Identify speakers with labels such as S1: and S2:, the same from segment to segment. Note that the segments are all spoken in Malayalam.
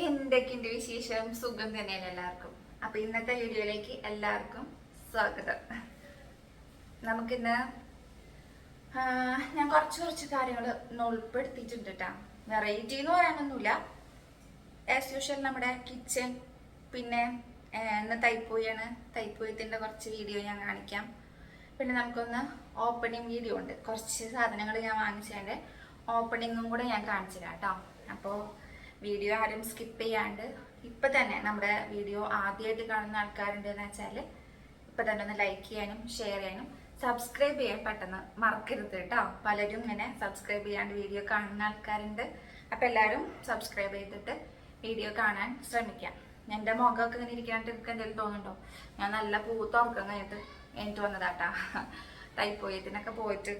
S1: എന്തൊക്കെയുണ്ട് വിശേഷം? സുഖം തന്നെയാണ് എല്ലാവർക്കും? അപ്പൊ ഇന്നത്തെ വീഡിയോയിലേക്ക് എല്ലാവർക്കും സ്വാഗതം. നമുക്കിന്ന് ഞാൻ കുറച്ച് കുറച്ച് കാര്യങ്ങൾ ഉൾപ്പെടുത്തിയിട്ടുണ്ട് കേട്ടോ. വെറൈറ്റി എന്ന് പറയാനൊന്നുമില്ല. ആസ് യൂഷ്വൽ നമ്മുടെ കിച്ചൺ പിന്നെ ഇന്ന് തൈപ്പൂയാണ്. തൈപ്പൂയത്തിന്റെ കുറച്ച് വീഡിയോ ഞാൻ കാണിക്കാം. പിന്നെ നമുക്കൊന്ന് ഓപ്പണിംഗ് വീഡിയോ ഉണ്ട്. കുറച്ച് സാധനങ്ങൾ ഞാൻ വാങ്ങിച്ചതിന്റെ ഓപ്പണിങ്ങും കൂടെ ഞാൻ കാണിച്ചു തരാം കേട്ടോ. അപ്പോൾ വീഡിയോ ആരും സ്കിപ്പ് ചെയ്യാണ്ട് ഇപ്പം തന്നെ നമ്മുടെ വീഡിയോ ആദ്യമായിട്ട് കാണുന്ന ആൾക്കാരുണ്ടെന്ന് വെച്ചാൽ ഇപ്പം തന്നെ ഒന്ന് ലൈക്ക് ചെയ്യാനും ഷെയർ ചെയ്യാനും സബ്സ്ക്രൈബ് ചെയ്യാൻ പെട്ടെന്ന് മറക്കരുത് കേട്ടോ. പലരും ഇങ്ങനെ സബ്സ്ക്രൈബ് ചെയ്യാണ്ട് വീഡിയോ കാണുന്ന ആൾക്കാരുണ്ട്. അപ്പം എല്ലാവരും സബ്സ്ക്രൈബ് ചെയ്തിട്ട് വീഡിയോ കാണാൻ ശ്രമിക്കാം. എന്റെ മുഖമൊക്കെ ഇങ്ങനെ ഇരിക്കാണ്ട് എനിക്ക് എന്തെങ്കിലും തോന്നുന്നുണ്ടോ? ഞാൻ നല്ല പൂത്ത ഉറക്കം കഴിഞ്ഞിട്ട് എനിക്ക് വന്നതാട്ടാ തൈപ്പോയത്തിനൊക്കെ പോയിട്ട്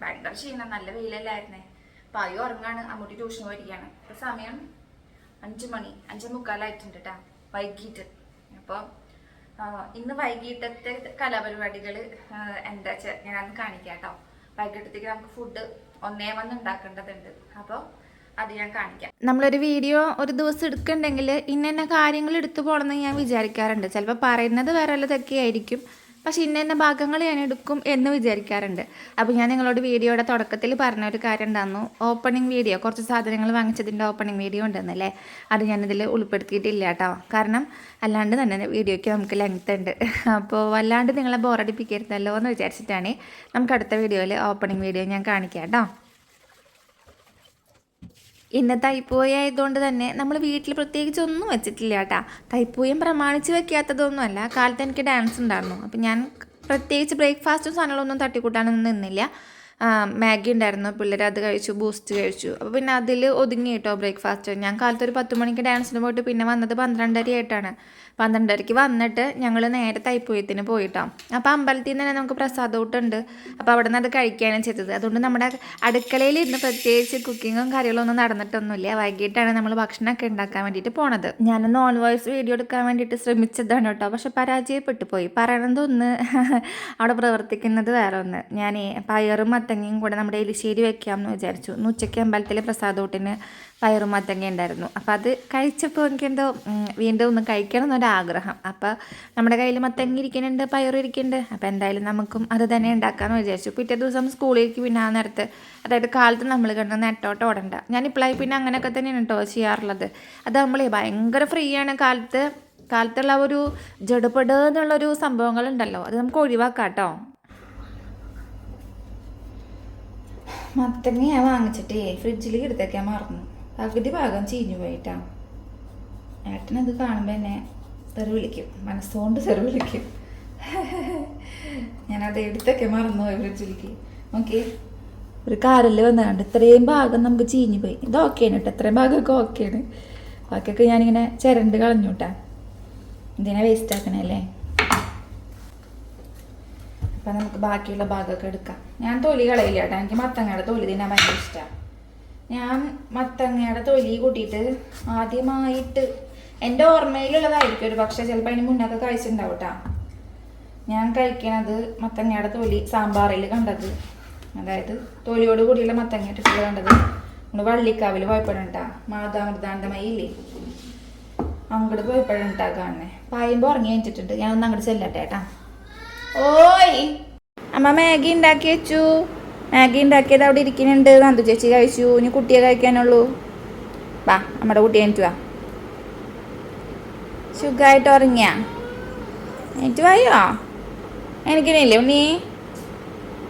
S1: ഭയങ്കര ക്ഷീണം. നല്ല വെയിലല്ലായിരുന്നേ. പായു ഉറങ്ങാണ്. അങ്ങോട്ട് ട്യൂഷന് പോയിരിക്കുകയാണ് ഇപ്പം സമയം അഞ്ച് മണി അഞ്ച് മുക്കാലായിട്ടുണ്ട് കേട്ടാ വൈകിട്ട്. അപ്പോൾ ഇന്ന് വൈകിട്ടത്തെ കലാപരിപാടികൾ എന്താ ഞാൻ കാണിക്കാം കേട്ടോ വൈകിട്ടത്തേക്ക് നമുക്ക് ഫുഡ് ഒന്നേ വന്ന് ഉണ്ടാക്കേണ്ടതുണ്ട്. അപ്പോൾ അത് ഞാൻ കാണിക്കാം.
S2: നമ്മളൊരു വീഡിയോ ഒരു ദിവസം എടുക്കണ്ടെങ്കിൽ ഇന്ന കാര്യങ്ങൾ എടുത്തു പോകണമെന്ന് ഞാൻ വിചാരിക്കാറുണ്ട്. ചിലപ്പോൾ പറയുന്നത് വേറെ ആയിരിക്കും. പക്ഷെ ഇന്ന ഇന്ന ഭാഗങ്ങൾ ഞാൻ എടുക്കും എന്ന് വിചാരിക്കാറുണ്ട്. അപ്പോൾ ഞാൻ നിങ്ങളോട് വീഡിയോയുടെ തുടക്കത്തിൽ പറഞ്ഞ ഒരു കാര്യം ഉണ്ടായിരുന്നു ഓപ്പണിംഗ് വീഡിയോ കുറച്ച് സാധനങ്ങൾ വാങ്ങിച്ചതിന്റെ ഓപ്പണിംഗ് വീഡിയോ ഉണ്ടെന്നല്ലേ അത് ഞാനിതിൽ ഉൾപ്പെടുത്തിയിട്ടില്ല കേട്ടോ. കാരണം അല്ലാണ്ട് തന്നെ വീഡിയോയ്ക്ക് നമുക്ക് ലെങ്ത് ഉണ്ട്. അപ്പോൾ വല്ലാണ്ട് നിങ്ങളെ ബോറടിപ്പിക്കരുതല്ലോ എന്ന് വിചാരിച്ചിട്ടാണ് നമുക്ക് അടുത്ത വീഡിയോയിൽ ഓപ്പണിംഗ് വീഡിയോ ഞാൻ കാണിക്കാം കേട്ടോ. ഇന്ന് തൈപ്പൂയ ആയതുകൊണ്ട് തന്നെ നമ്മൾ വീട്ടിൽ പ്രത്യേകിച്ച് ഒന്നും വെച്ചിട്ടില്ല കേട്ടാ. തൈപ്പൂയം പ്രമാണിച്ച് വെക്കാത്തതൊന്നുമല്ല കാലത്ത് എനിക്ക് ഡാൻസ് ഉണ്ടായിരുന്നു. അപ്പം ഞാൻ പ്രത്യേകിച്ച് ബ്രേക്ക്ഫാസ്റ്റും സാധനങ്ങളൊന്നും തട്ടിക്കൂട്ടാനൊന്നും നിന്നില്ല. മാഗി ഉണ്ടായിരുന്നു. പിള്ളേർ അത് കഴിച്ചു ബൂസ്റ്റ് കഴിച്ചു. അപ്പോൾ പിന്നെ അതിൽ ഒതുങ്ങി കേട്ടോ ബ്രേക്ക്ഫാസ്റ്റ് ഞാൻ കാലത്ത് ഒരു പത്ത് മണിക്ക് ഡാൻസിന് പോയിട്ട് പിന്നെ വന്നത് പന്ത്രണ്ടര ആയിട്ടാണ് പന്ത്രണ്ടരയ്ക്ക് വന്നിട്ട് ഞങ്ങൾ നേരെ തൈപ്പൂയത്തിന് പോയിട്ടോ. അപ്പോൾ അമ്പലത്തിൽ നിന്ന് തന്നെ നമുക്ക് പ്രസാദൂട്ടുണ്ട്. അപ്പോൾ അവിടെ നിന്ന് അത് കഴിക്കുകയാണ് ചെയ്തത്. അതുകൊണ്ട് നമ്മുടെ അടുക്കളയിൽ ഇരുന്ന് പ്രത്യേകിച്ച് കുക്കിങ്ങും കാര്യങ്ങളൊന്നും നടന്നിട്ടൊന്നുമില്ല. വൈകിട്ടാണ് നമ്മൾ ഭക്ഷണമൊക്കെ ഉണ്ടാക്കാൻ വേണ്ടിയിട്ട് പോണത്. ഞാൻ നോൺ വോയിസ് വീഡിയോ എടുക്കാൻ വേണ്ടിയിട്ട് ശ്രമിച്ചതാണ് കേട്ടോ. പക്ഷെ പരാജയപ്പെട്ടു പോയി പറയണത് ഒന്ന് അവിടെ പ്രവർത്തിക്കുന്നത് വേറെ ഒന്ന് ഞാൻ പയറും മത്തങ്ങയും കൂടെ നമ്മുടെ എലിശ്ശേരി വെക്കാമെന്ന് വിചാരിച്ചു. ഉച്ചയ്ക്ക് അമ്പലത്തിലെ പ്രസാദൂട്ടിന് പയറും മത്തങ്ങ ഉണ്ടായിരുന്നു. അപ്പോൾ അത് കഴിച്ചപ്പോൾ എനിക്കെന്തോ വീണ്ടും ഒന്ന് കഴിക്കണം എന്നൊരാഗ്രഹം. അപ്പോൾ നമ്മുടെ കയ്യിൽ മത്തങ്ങ ഇരിക്കുന്നുണ്ട് പയറും ഇരിക്കുന്നുണ്ട്. അപ്പോൾ എന്തായാലും നമുക്കും അത് തന്നെ ഉണ്ടാക്കാമെന്ന് വിചാരിച്ചു. പിറ്റേ ദിവസം സ്കൂളിലേക്ക് പിന്നെ ആ നേരത്ത് അതായത് കാലത്ത് നമ്മൾ കണ്ട് നെട്ടോട്ട് ഓടണ്ട. ഞാൻ ഇപ്പോഴായി പിന്നെ അങ്ങനെയൊക്കെ തന്നെയാണ് കേട്ടോ ചെയ്യാറുള്ളത്. അത് നമ്മളെ ഭയങ്കര ഫ്രീ ആണ് കാലത്ത് കാലത്തുള്ള ഒരു ജടുപട് എന്നുള്ളൊരു സംഭവങ്ങളുണ്ടല്ലോ. അത് നമുക്ക് ഒഴിവാക്കാം കേട്ടോ
S1: മത്തങ്ങ ഞാൻ വാങ്ങിച്ചിട്ടേ ഫ്രിഡ്ജിൽ എടുത്തേക്കാൻ മറന്നു. പകുതി ഭാഗം ചീഞ്ഞു പോയിട്ടാ. ഏട്ടനത് കാണുമ്പോൾ എന്നെ തെറി വിളിക്കും. മനസ്സുകൊണ്ട് തെറി വിളിക്കും. ഞാനത് എടുത്തൊക്കെ മറന്നു പോയി ഫ്രിഡ്ജിലേക്ക്. നോക്കി ഒരു കാറിൽ വന്നുകൊണ്ട് ഇത്രയും ഭാഗം നമുക്ക് ചീഞ്ഞു പോയി. ഇത് ഓക്കെയാണ് കേട്ടോ ഇത്രയും ഭാഗമൊക്കെ ഓക്കെയാണ് ബാക്കിയൊക്കെ ഞാനിങ്ങനെ ചിരണ്ട് കളഞ്ഞു കേട്ടാ ഇതിനെ വേസ്റ്റ് ആക്കണല്ലേ അപ്പം നമുക്ക് ബാക്കിയുള്ള ഭാഗമൊക്കെ എടുക്കാം. ഞാൻ തൊലി കളയില്ല കേട്ടോ എനിക്ക് മത്തങ്ങയുടെ തൊലി തിന്നാൻ ഭയങ്കര ഇഷ്ടമാണ് ഞാൻ മത്തങ്ങയുടെ തൊലി കൂട്ടിയിട്ട് ആദ്യമായിട്ട് എന്റെ ഓർമ്മയിലുള്ളതായിരിക്കും ഒരു പക്ഷേ ചിലപ്പോൾ അതിന് മുന്നൊക്കെ കഴിച്ചിട്ടുണ്ടാവും കേട്ടോ ഞാൻ കഴിക്കണത് മത്തങ്ങയുടെ തൊലി സാമ്പാറിൽ കണ്ടത്. അതായത് തൊലിയോട് കൂടിയുള്ള മത്തങ്ങ ഇട്ടിട്ടുള്ള കണ്ടത്. നമ്മൾ വള്ളിക്കാവിൽ പോയപ്പോഴാണ് മാതാമൃതാണ്ടമയില്ലേ അങ്ങോട്ട് പോയപ്പോഴുണ്ടാ കാണുന്നേ. പായുമ്പോൾ ഉറങ്ങി കഴിഞ്ഞിട്ടുണ്ട് ഞാൻ അങ്ങോട്ട് ചെല്ലട്ടെ ഏട്ടാ ഓയ്! അമ്മ മാഗി ഉണ്ടാക്കി വെച്ചു. മാഗി ഉണ്ടാക്കിയത് അവിടെ ഇരിക്കുന്നുണ്ട്. നന്ദു ചേച്ചി കഴിച്ചു. ഇനി കുട്ടിയെ കഴിക്കാനുള്ളൂ. വാ നമ്മുടെ കുട്ടിയെ എനിക്ക് വാ. സുഖമായിട്ട് ഉറങ്ങിയ? എനിക്ക് വായോ? എനിക്കിനില്ലേ ഉണ്ണി?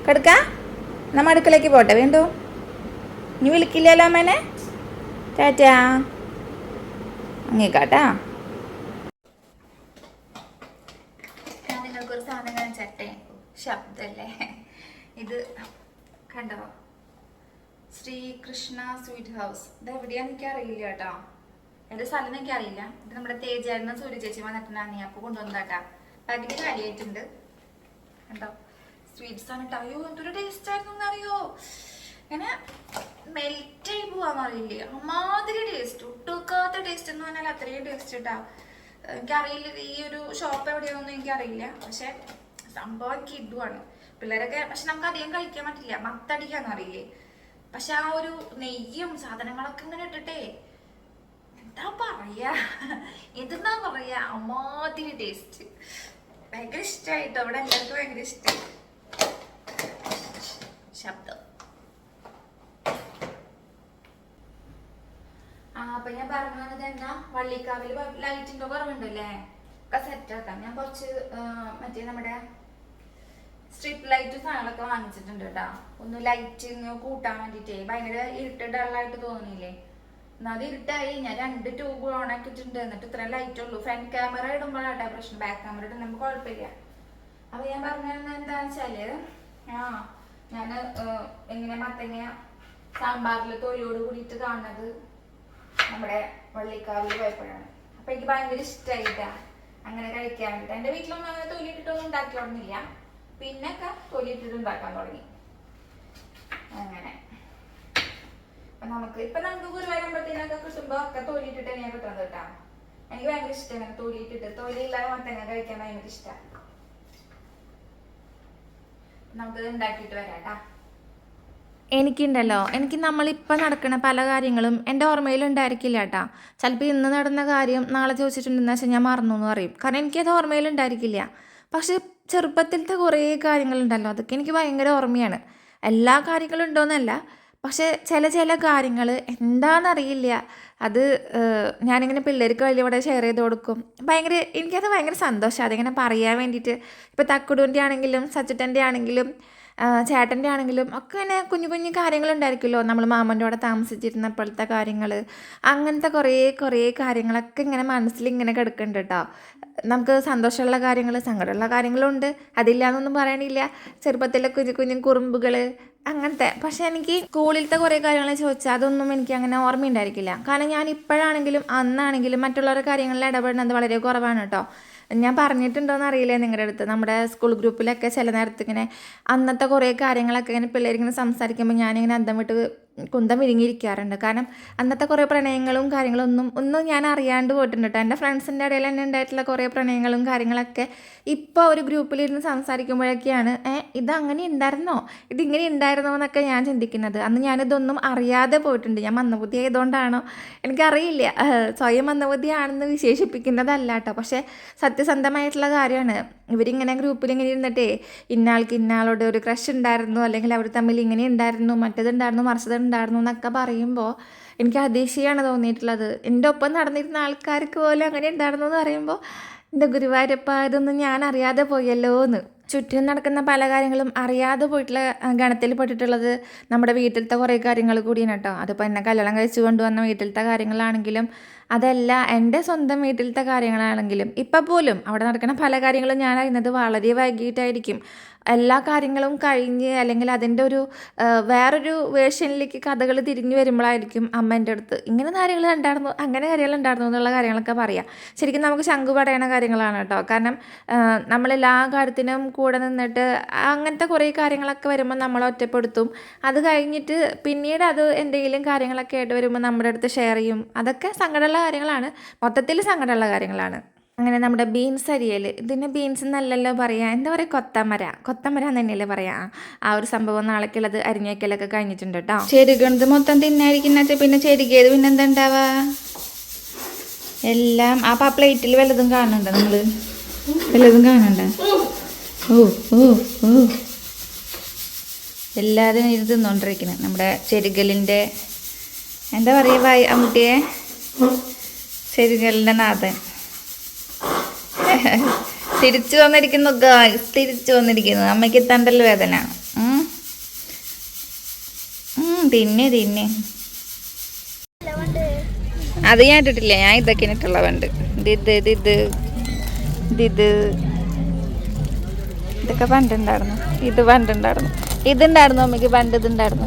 S1: കിടക്ക? നമ്മ അടുക്കളയ്ക്ക് പോട്ടെ വേണ്ടോ. ഇനി വിളിക്കില്ലല്ലോ അമ്മേനെ? ടാറ്റാ. അങ്ങേക്കാട്ടാ. ഞാൻ നിങ്ങൾക്ക് ഒരു സാധനം കാണിച്ചട്ടെ? ശബ്ദല്ലേ? ഇത് കണ്ടോ ശ്രീകൃഷ്ണ സ്വീറ്റ് ഹൗസ്. ഇത് എവിടെയാന്ന് എനിക്ക് അറിയില്ല കേട്ടോ. എന്റെ സ്ഥലം എനിക്ക് അറിയില്ല ഇത് നമ്മുടെ തേജായിരുന്ന സൂര്യ ചേച്ചി വന്നിട്ടുണ്ടായിരുന്നു അപ്പൊ കൊണ്ടുവന്നതാട്ടാ. പകുതി കാര്യമായിട്ടുണ്ട് കണ്ടോ? സ്വീറ്റ്സ് ആണ് കേട്ടോ. അയ്യോ എന്തൊരു ടേസ്റ്റ് ആയിരുന്നു അറിയോ ഇങ്ങനെ മെൽറ്റ് ആയി പോവാൻ അമ്മാതിരി ടേസ്റ്റ് ഒട്ടുക്കാത്ത ടേസ്റ്റ് എന്ന് പറഞ്ഞാൽ അത്രയും ടേസ്റ്റ് കേട്ടാ എനിക്കറിയില്ല ഈ ഒരു ഷോപ്പ് എവിടെയാണെന്നൊന്നും എനിക്കറിയില്ല. പക്ഷെ സംഭവം കിഡുവാണ് പിള്ളേരൊക്കെ പക്ഷെ നമുക്ക് അധികം കഴിക്കാൻ പറ്റില്ല. മത്തടിക്കാന്ന് അറിയില്ലേ പക്ഷെ ആ ഒരു നെയ്യും സാധനങ്ങളൊക്കെ ഇങ്ങനെ ഇട്ടിട്ടേ എന്താ പറയാ?
S3: എന്താ പറയ? അമ്മാതിരി ടേസ്റ്റ് ഭയങ്കര ഇഷ്ടമായിട്ടോ അവിടെ എല്ലാവർക്കും ഭയങ്കര ഇഷ്ടമായി ശബ്ദം. ആ അപ്പൊ ഞാൻ പറഞ്ഞു വന്നത് എന്താ വള്ളിക്കാവിൽ ലൈറ്റിന്റെ കുറവുണ്ടല്ലേ? ഒക്കെ സെറ്റ് ആക്കാം. ഞാൻ കുറച്ച് മറ്റേ നമ്മുടെ സ്ട്രിപ്പ് ലൈറ്റ് സാധനങ്ങളൊക്കെ വാങ്ങിച്ചിട്ടുണ്ട് കേട്ടോ. ഒന്ന് ലൈറ്റിങ് കൂട്ടാൻ വേണ്ടിട്ടേ ഭയങ്കര ഇരുട്ട് ഡള്ളായിട്ട് തോന്നിയില്ലേ? എന്നാ അത് ഇരുട്ടായി. ഞാൻ രണ്ട് ട്യൂബ് ഓൺ ആക്കിയിട്ടുണ്ട്. എന്നിട്ട് ഇത്ര ലൈറ്റ് ഉള്ളൂ. ഫ്രണ്ട് ക്യാമറ ഇടുമ്പോഴാട്ടെ പ്രശ്നം. ബാക്ക് ക്യാമറ നമുക്ക് കുഴപ്പമില്ല. അപ്പൊ ഞാൻ പറഞ്ഞത് എന്താന്ന് വെച്ചാൽ ആ ഞാൻ എങ്ങനെ മത്തങ്ങ സാമ്പാറിൽ തൊലിയോട് കൂടിയിട്ട് കാണുന്നത് നമ്മുടെ വള്ളിക്കാവിൽ പോയപ്പോഴാണ്. അപ്പൊ എനിക്ക് ഭയങ്കര ഇഷ്ടമായിട്ടാ അങ്ങനെ കഴിക്കാൻ വേണ്ടിട്ട് എന്റെ വീട്ടിലൊന്നും അങ്ങനെ തൊലിയിട്ടിട്ടൊന്നും ഉണ്ടാക്കി തുടങ്ങില്ല പിന്നെ ഒക്കെ തൊലിയിട്ടിട്ട് ഉണ്ടാക്കാൻ തുടങ്ങി. അങ്ങനെ. അപ്പൊ നമുക്ക് ഇപ്പൊ നമുക്ക് ഗുരുവായൂരമ്പത്തിനൊക്കെ കിട്ടുമ്പോ ഒക്കെ തൊലിയിട്ടിട്ട് തന്നെയാണ് കിട്ടുന്നത് കേട്ടാ. എനിക്ക് ഭയങ്കര ഇഷ്ടം അങ്ങനെ തൊലിയിട്ടിട്ട്. തൊലിയില്ലാതെ മത്തങ്ങ കഴിക്കാൻ ഭയങ്കര ഇഷ്ടമാണ് നമുക്കിത് ഉണ്ടാക്കിയിട്ട് വരാം കേട്ടാ.
S1: എനിക്കുണ്ടല്ലോ. എനിക്ക് നമ്മളിപ്പോൾ നടക്കുന്ന പല കാര്യങ്ങളും എന്റെ ഓർമ്മയിലുണ്ടായിരിക്കില്ല കേട്ടാ. ചിലപ്പോൾ ഇന്ന് നടന്ന കാര്യം നാളെ ചോദിച്ചിട്ടുണ്ടെന്ന് വെച്ചാൽ ഞാൻ മറന്നു എന്ന് പറയും. കാരണം എനിക്കത് ഓർമ്മയിലുണ്ടായിരിക്കില്ല പക്ഷെ ചെറുപ്പത്തിലത്തെ കുറേ കാര്യങ്ങളുണ്ടല്ലോ. അതൊക്കെ എനിക്ക് ഭയങ്കര ഓർമ്മയാണ്. എല്ലാ കാര്യങ്ങളും ഉണ്ടോയെന്നല്ല പക്ഷെ ചില ചില കാര്യങ്ങൾ എന്താണെന്നറിയില്ല അത് ഞാനിങ്ങനെ പിള്ളേർക്ക് വലിയ ഇവിടെ ഷെയർ ചെയ്ത് കൊടുക്കും. ഭയങ്കര എനിക്കത് ഭയങ്കര സന്തോഷമാണ് അതിങ്ങനെ പറയാൻ വേണ്ടിയിട്ട്. ഇപ്പോൾ തക്കുടൂന്റെ ആണെങ്കിലും സച്ചുട്ടന്റെ ആണെങ്കിലും ചേട്ടന്റെ ആണെങ്കിലും ഒക്കെ ഇങ്ങനെ കുഞ്ഞു കുഞ്ഞു കാര്യങ്ങളുണ്ടായിരിക്കുമല്ലോ. നമ്മൾ മാമന്റെ കൂടെ താമസിച്ചിരുന്നപ്പോഴത്തെ കാര്യങ്ങൾ അങ്ങനത്തെ കുറേ കുറേ കാര്യങ്ങളൊക്കെ ഇങ്ങനെ മനസ്സിൽ ഇങ്ങനെ കിടക്കുന്നുണ്ട് കേട്ടോ. നമുക്ക് സന്തോഷമുള്ള കാര്യങ്ങൾ സങ്കടമുള്ള കാര്യങ്ങളുണ്ട്. അതില്ലാന്നൊന്നും പറയാനില്ല. ചെറുപ്പത്തിലെ കുഞ്ഞു കുഞ്ഞു കുറുമ്പുകൾ അങ്ങനത്തെ. പക്ഷെ എനിക്ക് സ്കൂളിലത്തെ കുറേ കാര്യങ്ങൾ ചോദിച്ചാൽ അതൊന്നും എനിക്ക് അങ്ങനെ ഓർമ്മയുണ്ടായിരിക്കില്ല. കാരണം ഞാൻ ഇപ്പോഴാണെങ്കിലും അന്നാണെങ്കിലും മറ്റുള്ളവരുടെ കാര്യങ്ങളിൽ ഇടപെടുന്നത് വളരെ കുറവാണ് കേട്ടോ. ഞാൻ പറഞ്ഞിട്ടുണ്ടോയെന്ന് അറിയില്ല നിങ്ങളുടെ അടുത്ത്. നമ്മുടെ സ്കൂൾ ഗ്രൂപ്പിലൊക്കെ ചില നേരത്ത് ഇങ്ങനെ അന്നത്തെ കുറേ കാര്യങ്ങളൊക്കെ ഇങ്ങനെ പിള്ളേരിങ്ങനെ സംസാരിക്കുമ്പോൾ ഞാനിങ്ങനെ അന്തം വിട്ട് കുന്തം വിരിങ്ങിയിരിക്കാറുണ്ട് കാരണം അന്നത്തെ കുറേ പ്രണയങ്ങളും കാര്യങ്ങളും ഒന്നും ഒന്നും ഞാൻ അറിയാണ്ട് പോയിട്ടുണ്ട് കേട്ടോ എന്റെ ഫ്രണ്ട്സിന്റെ ഇടയിൽ തന്നെ ഉണ്ടായിട്ടുള്ള കുറേ പ്രണയങ്ങളും കാര്യങ്ങളൊക്കെ ഇപ്പോൾ ഒരു ഗ്രൂപ്പിലിരുന്ന് സംസാരിക്കുമ്പോഴൊക്കെയാണ് ഏ ഇത് അങ്ങനെ ഉണ്ടായിരുന്നോ? ഇതിങ്ങനെ ഉണ്ടായിരുന്നോ? എന്നൊക്കെ ഞാൻ ചിന്തിക്കുന്നത്. അന്ന് ഞാനിതൊന്നും അറിയാതെ പോയിട്ടുണ്ട്. ഞാൻ മന്ദബുദ്ധി ആയതുകൊണ്ടാണോ? എനിക്കറിയില്ല. സ്വയം മന്ദബുദ്ധിയാണെന്ന് വിശേഷിപ്പിക്കുന്നതല്ല കേട്ടോ പക്ഷേ സത്യസന്ധമായിട്ടുള്ള കാര്യമാണ്. ഇവരിങ്ങനെ ഗ്രൂപ്പിൽ ഇങ്ങനെ ഇരുന്നിട്ടേ ഇന്നാൾക്ക് ഇന്നാളോട് ഒരു ക്രഷ് ഉണ്ടായിരുന്നു അല്ലെങ്കിൽ അവർ തമ്മിൽ ഇങ്ങനെ ഉണ്ടായിരുന്നു മറ്റേതുണ്ടായിരുന്നു മറിച്ചതുണ്ടായിരുന്നു എന്നൊക്കെ പറയുമ്പോൾ എനിക്ക് അതിശയാണ് തോന്നിയിട്ടുള്ളത്. എന്റെ ഒപ്പം നടന്നിരുന്ന ആൾക്കാർക്ക് പോലും അങ്ങനെ ഉണ്ടായിരുന്നു എന്ന് പറയുമ്പോൾ എന്റെ ഗുരുവായൂരപ്പ ഇതൊന്നും ഞാൻ അറിയാതെ പോയല്ലോ എന്ന് ചുറ്റും നടക്കുന്ന പല കാര്യങ്ങളും അറിയാതെ പോയിട്ടുള്ള ഗണത്തിൽ പെട്ടിട്ടുള്ളത് നമ്മുടെ വീട്ടിലത്തെ കുറേ കാര്യങ്ങൾ കൂടിയാണ് കേട്ടോ. അതിപ്പോൾ എന്നെ കല്യാണം കഴിച്ചു കൊണ്ടുവന്ന വീട്ടിലത്തെ കാര്യങ്ങളാണെങ്കിലും അതല്ല എന്റെ സ്വന്തം വീട്ടിലത്തെ കാര്യങ്ങളാണെങ്കിലും ഇപ്പം പോലും അവിടെ നടക്കുന്ന പല കാര്യങ്ങളും ഞാൻ അറിയുന്നത് വളരെ വൈകിട്ടായിരിക്കും. എല്ലാ കാര്യങ്ങളും കഴിഞ്ഞ് അല്ലെങ്കിൽ അതിന്റെ ഒരു വേറൊരു വേർഷനിലേക്ക് കഥകൾ തിരിഞ്ഞു വരുമ്പോഴായിരിക്കും അമ്മ എന്റെ അടുത്ത് ഇങ്ങനെ കാര്യങ്ങൾ ഉണ്ടായിരുന്നു അങ്ങനെ കാര്യങ്ങൾ ഉണ്ടായിരുന്നു എന്നുള്ള കാര്യങ്ങളൊക്കെ പറയാം. ശരിക്കും നമുക്ക് ശംഖു പടയണ കാര്യങ്ങളാണ് കേട്ടോ. കാരണം നമ്മളെല്ലാ കാര്യത്തിനും കൂടെ നിന്നിട്ട് അങ്ങനത്തെ കുറേ കാര്യങ്ങളൊക്കെ വരുമ്പോൾ നമ്മളെ ഒറ്റപ്പെടുത്തും. അത് കഴിഞ്ഞിട്ട് പിന്നീട് അത് എന്തെങ്കിലും കാര്യങ്ങളൊക്കെ ആയിട്ട് വരുമ്പോൾ നമ്മുടെ അടുത്ത് ഷെയർ ചെയ്യും. അതൊക്കെ സങ്കടമുള്ള കാര്യങ്ങളാണ്. മൊത്തത്തിൽ സങ്കടമുള്ള കാര്യങ്ങളാണ്. അങ്ങനെ നമ്മുടെ ബീൻസ് അരിയൽ ഇതിന് ബീൻസ് എന്നല്ലല്ലോ പറയുക എന്താ പറയുക കൊത്തമര. കൊത്തമര എന്ന് തന്നെയല്ലേ പറയാ. ആ ഒരു സംഭവം നാളേക്കുള്ളത് അരിഞ്ഞു വയ്ക്കലൊക്കെ കഴിഞ്ഞിട്ടുണ്ട് കേട്ടോ. ചെരുകണത് മൊത്തം തിന്നായിരിക്കുന്ന പിന്നെ ചെരുകിയത് പിന്നെ എന്താ എല്ലാം ആ പ്ലേറ്റിൽ വല്ലതും കാണുന്നുണ്ടോ നമ്മൾ വല്ലതും കാണണ്ട ഓ ഓ ഓ. എല്ലാതും ഇത് തിന്നോണ്ടിരിക്കുന്നത് നമ്മുടെ ചെരുകലിന്റെ എന്താ പറയുക വായി അമ്മൂട്ടിയെ ചെരുകലിന്റെ നാഥൻ. തിരിച്ചു വന്നിരിക്കുന്നു ഗായ്സ് തിരിച്ചു വന്നിരിക്കുന്നു. അമ്മയ്ക്ക് തണ്ടൽ വേദന. തിന്നെ തിന്നെ. അത് ഞാൻ ഇട്ടിട്ടില്ല. ഞാൻ ഇതൊക്കെ ഇട്ടുള്ള പണ്ട് ദിദ് ദിദ് ദിദ് ഇത്. ഇത് ഇത്. ഇതൊക്കെ പണ്ടുണ്ടായിരുന്നു. ഇത് പണ്ടുണ്ടായിരുന്നു. ഇതുണ്ടായിരുന്നു അമ്മയ്ക്ക് പണ്ട് ഇതുണ്ടായിരുന്നു.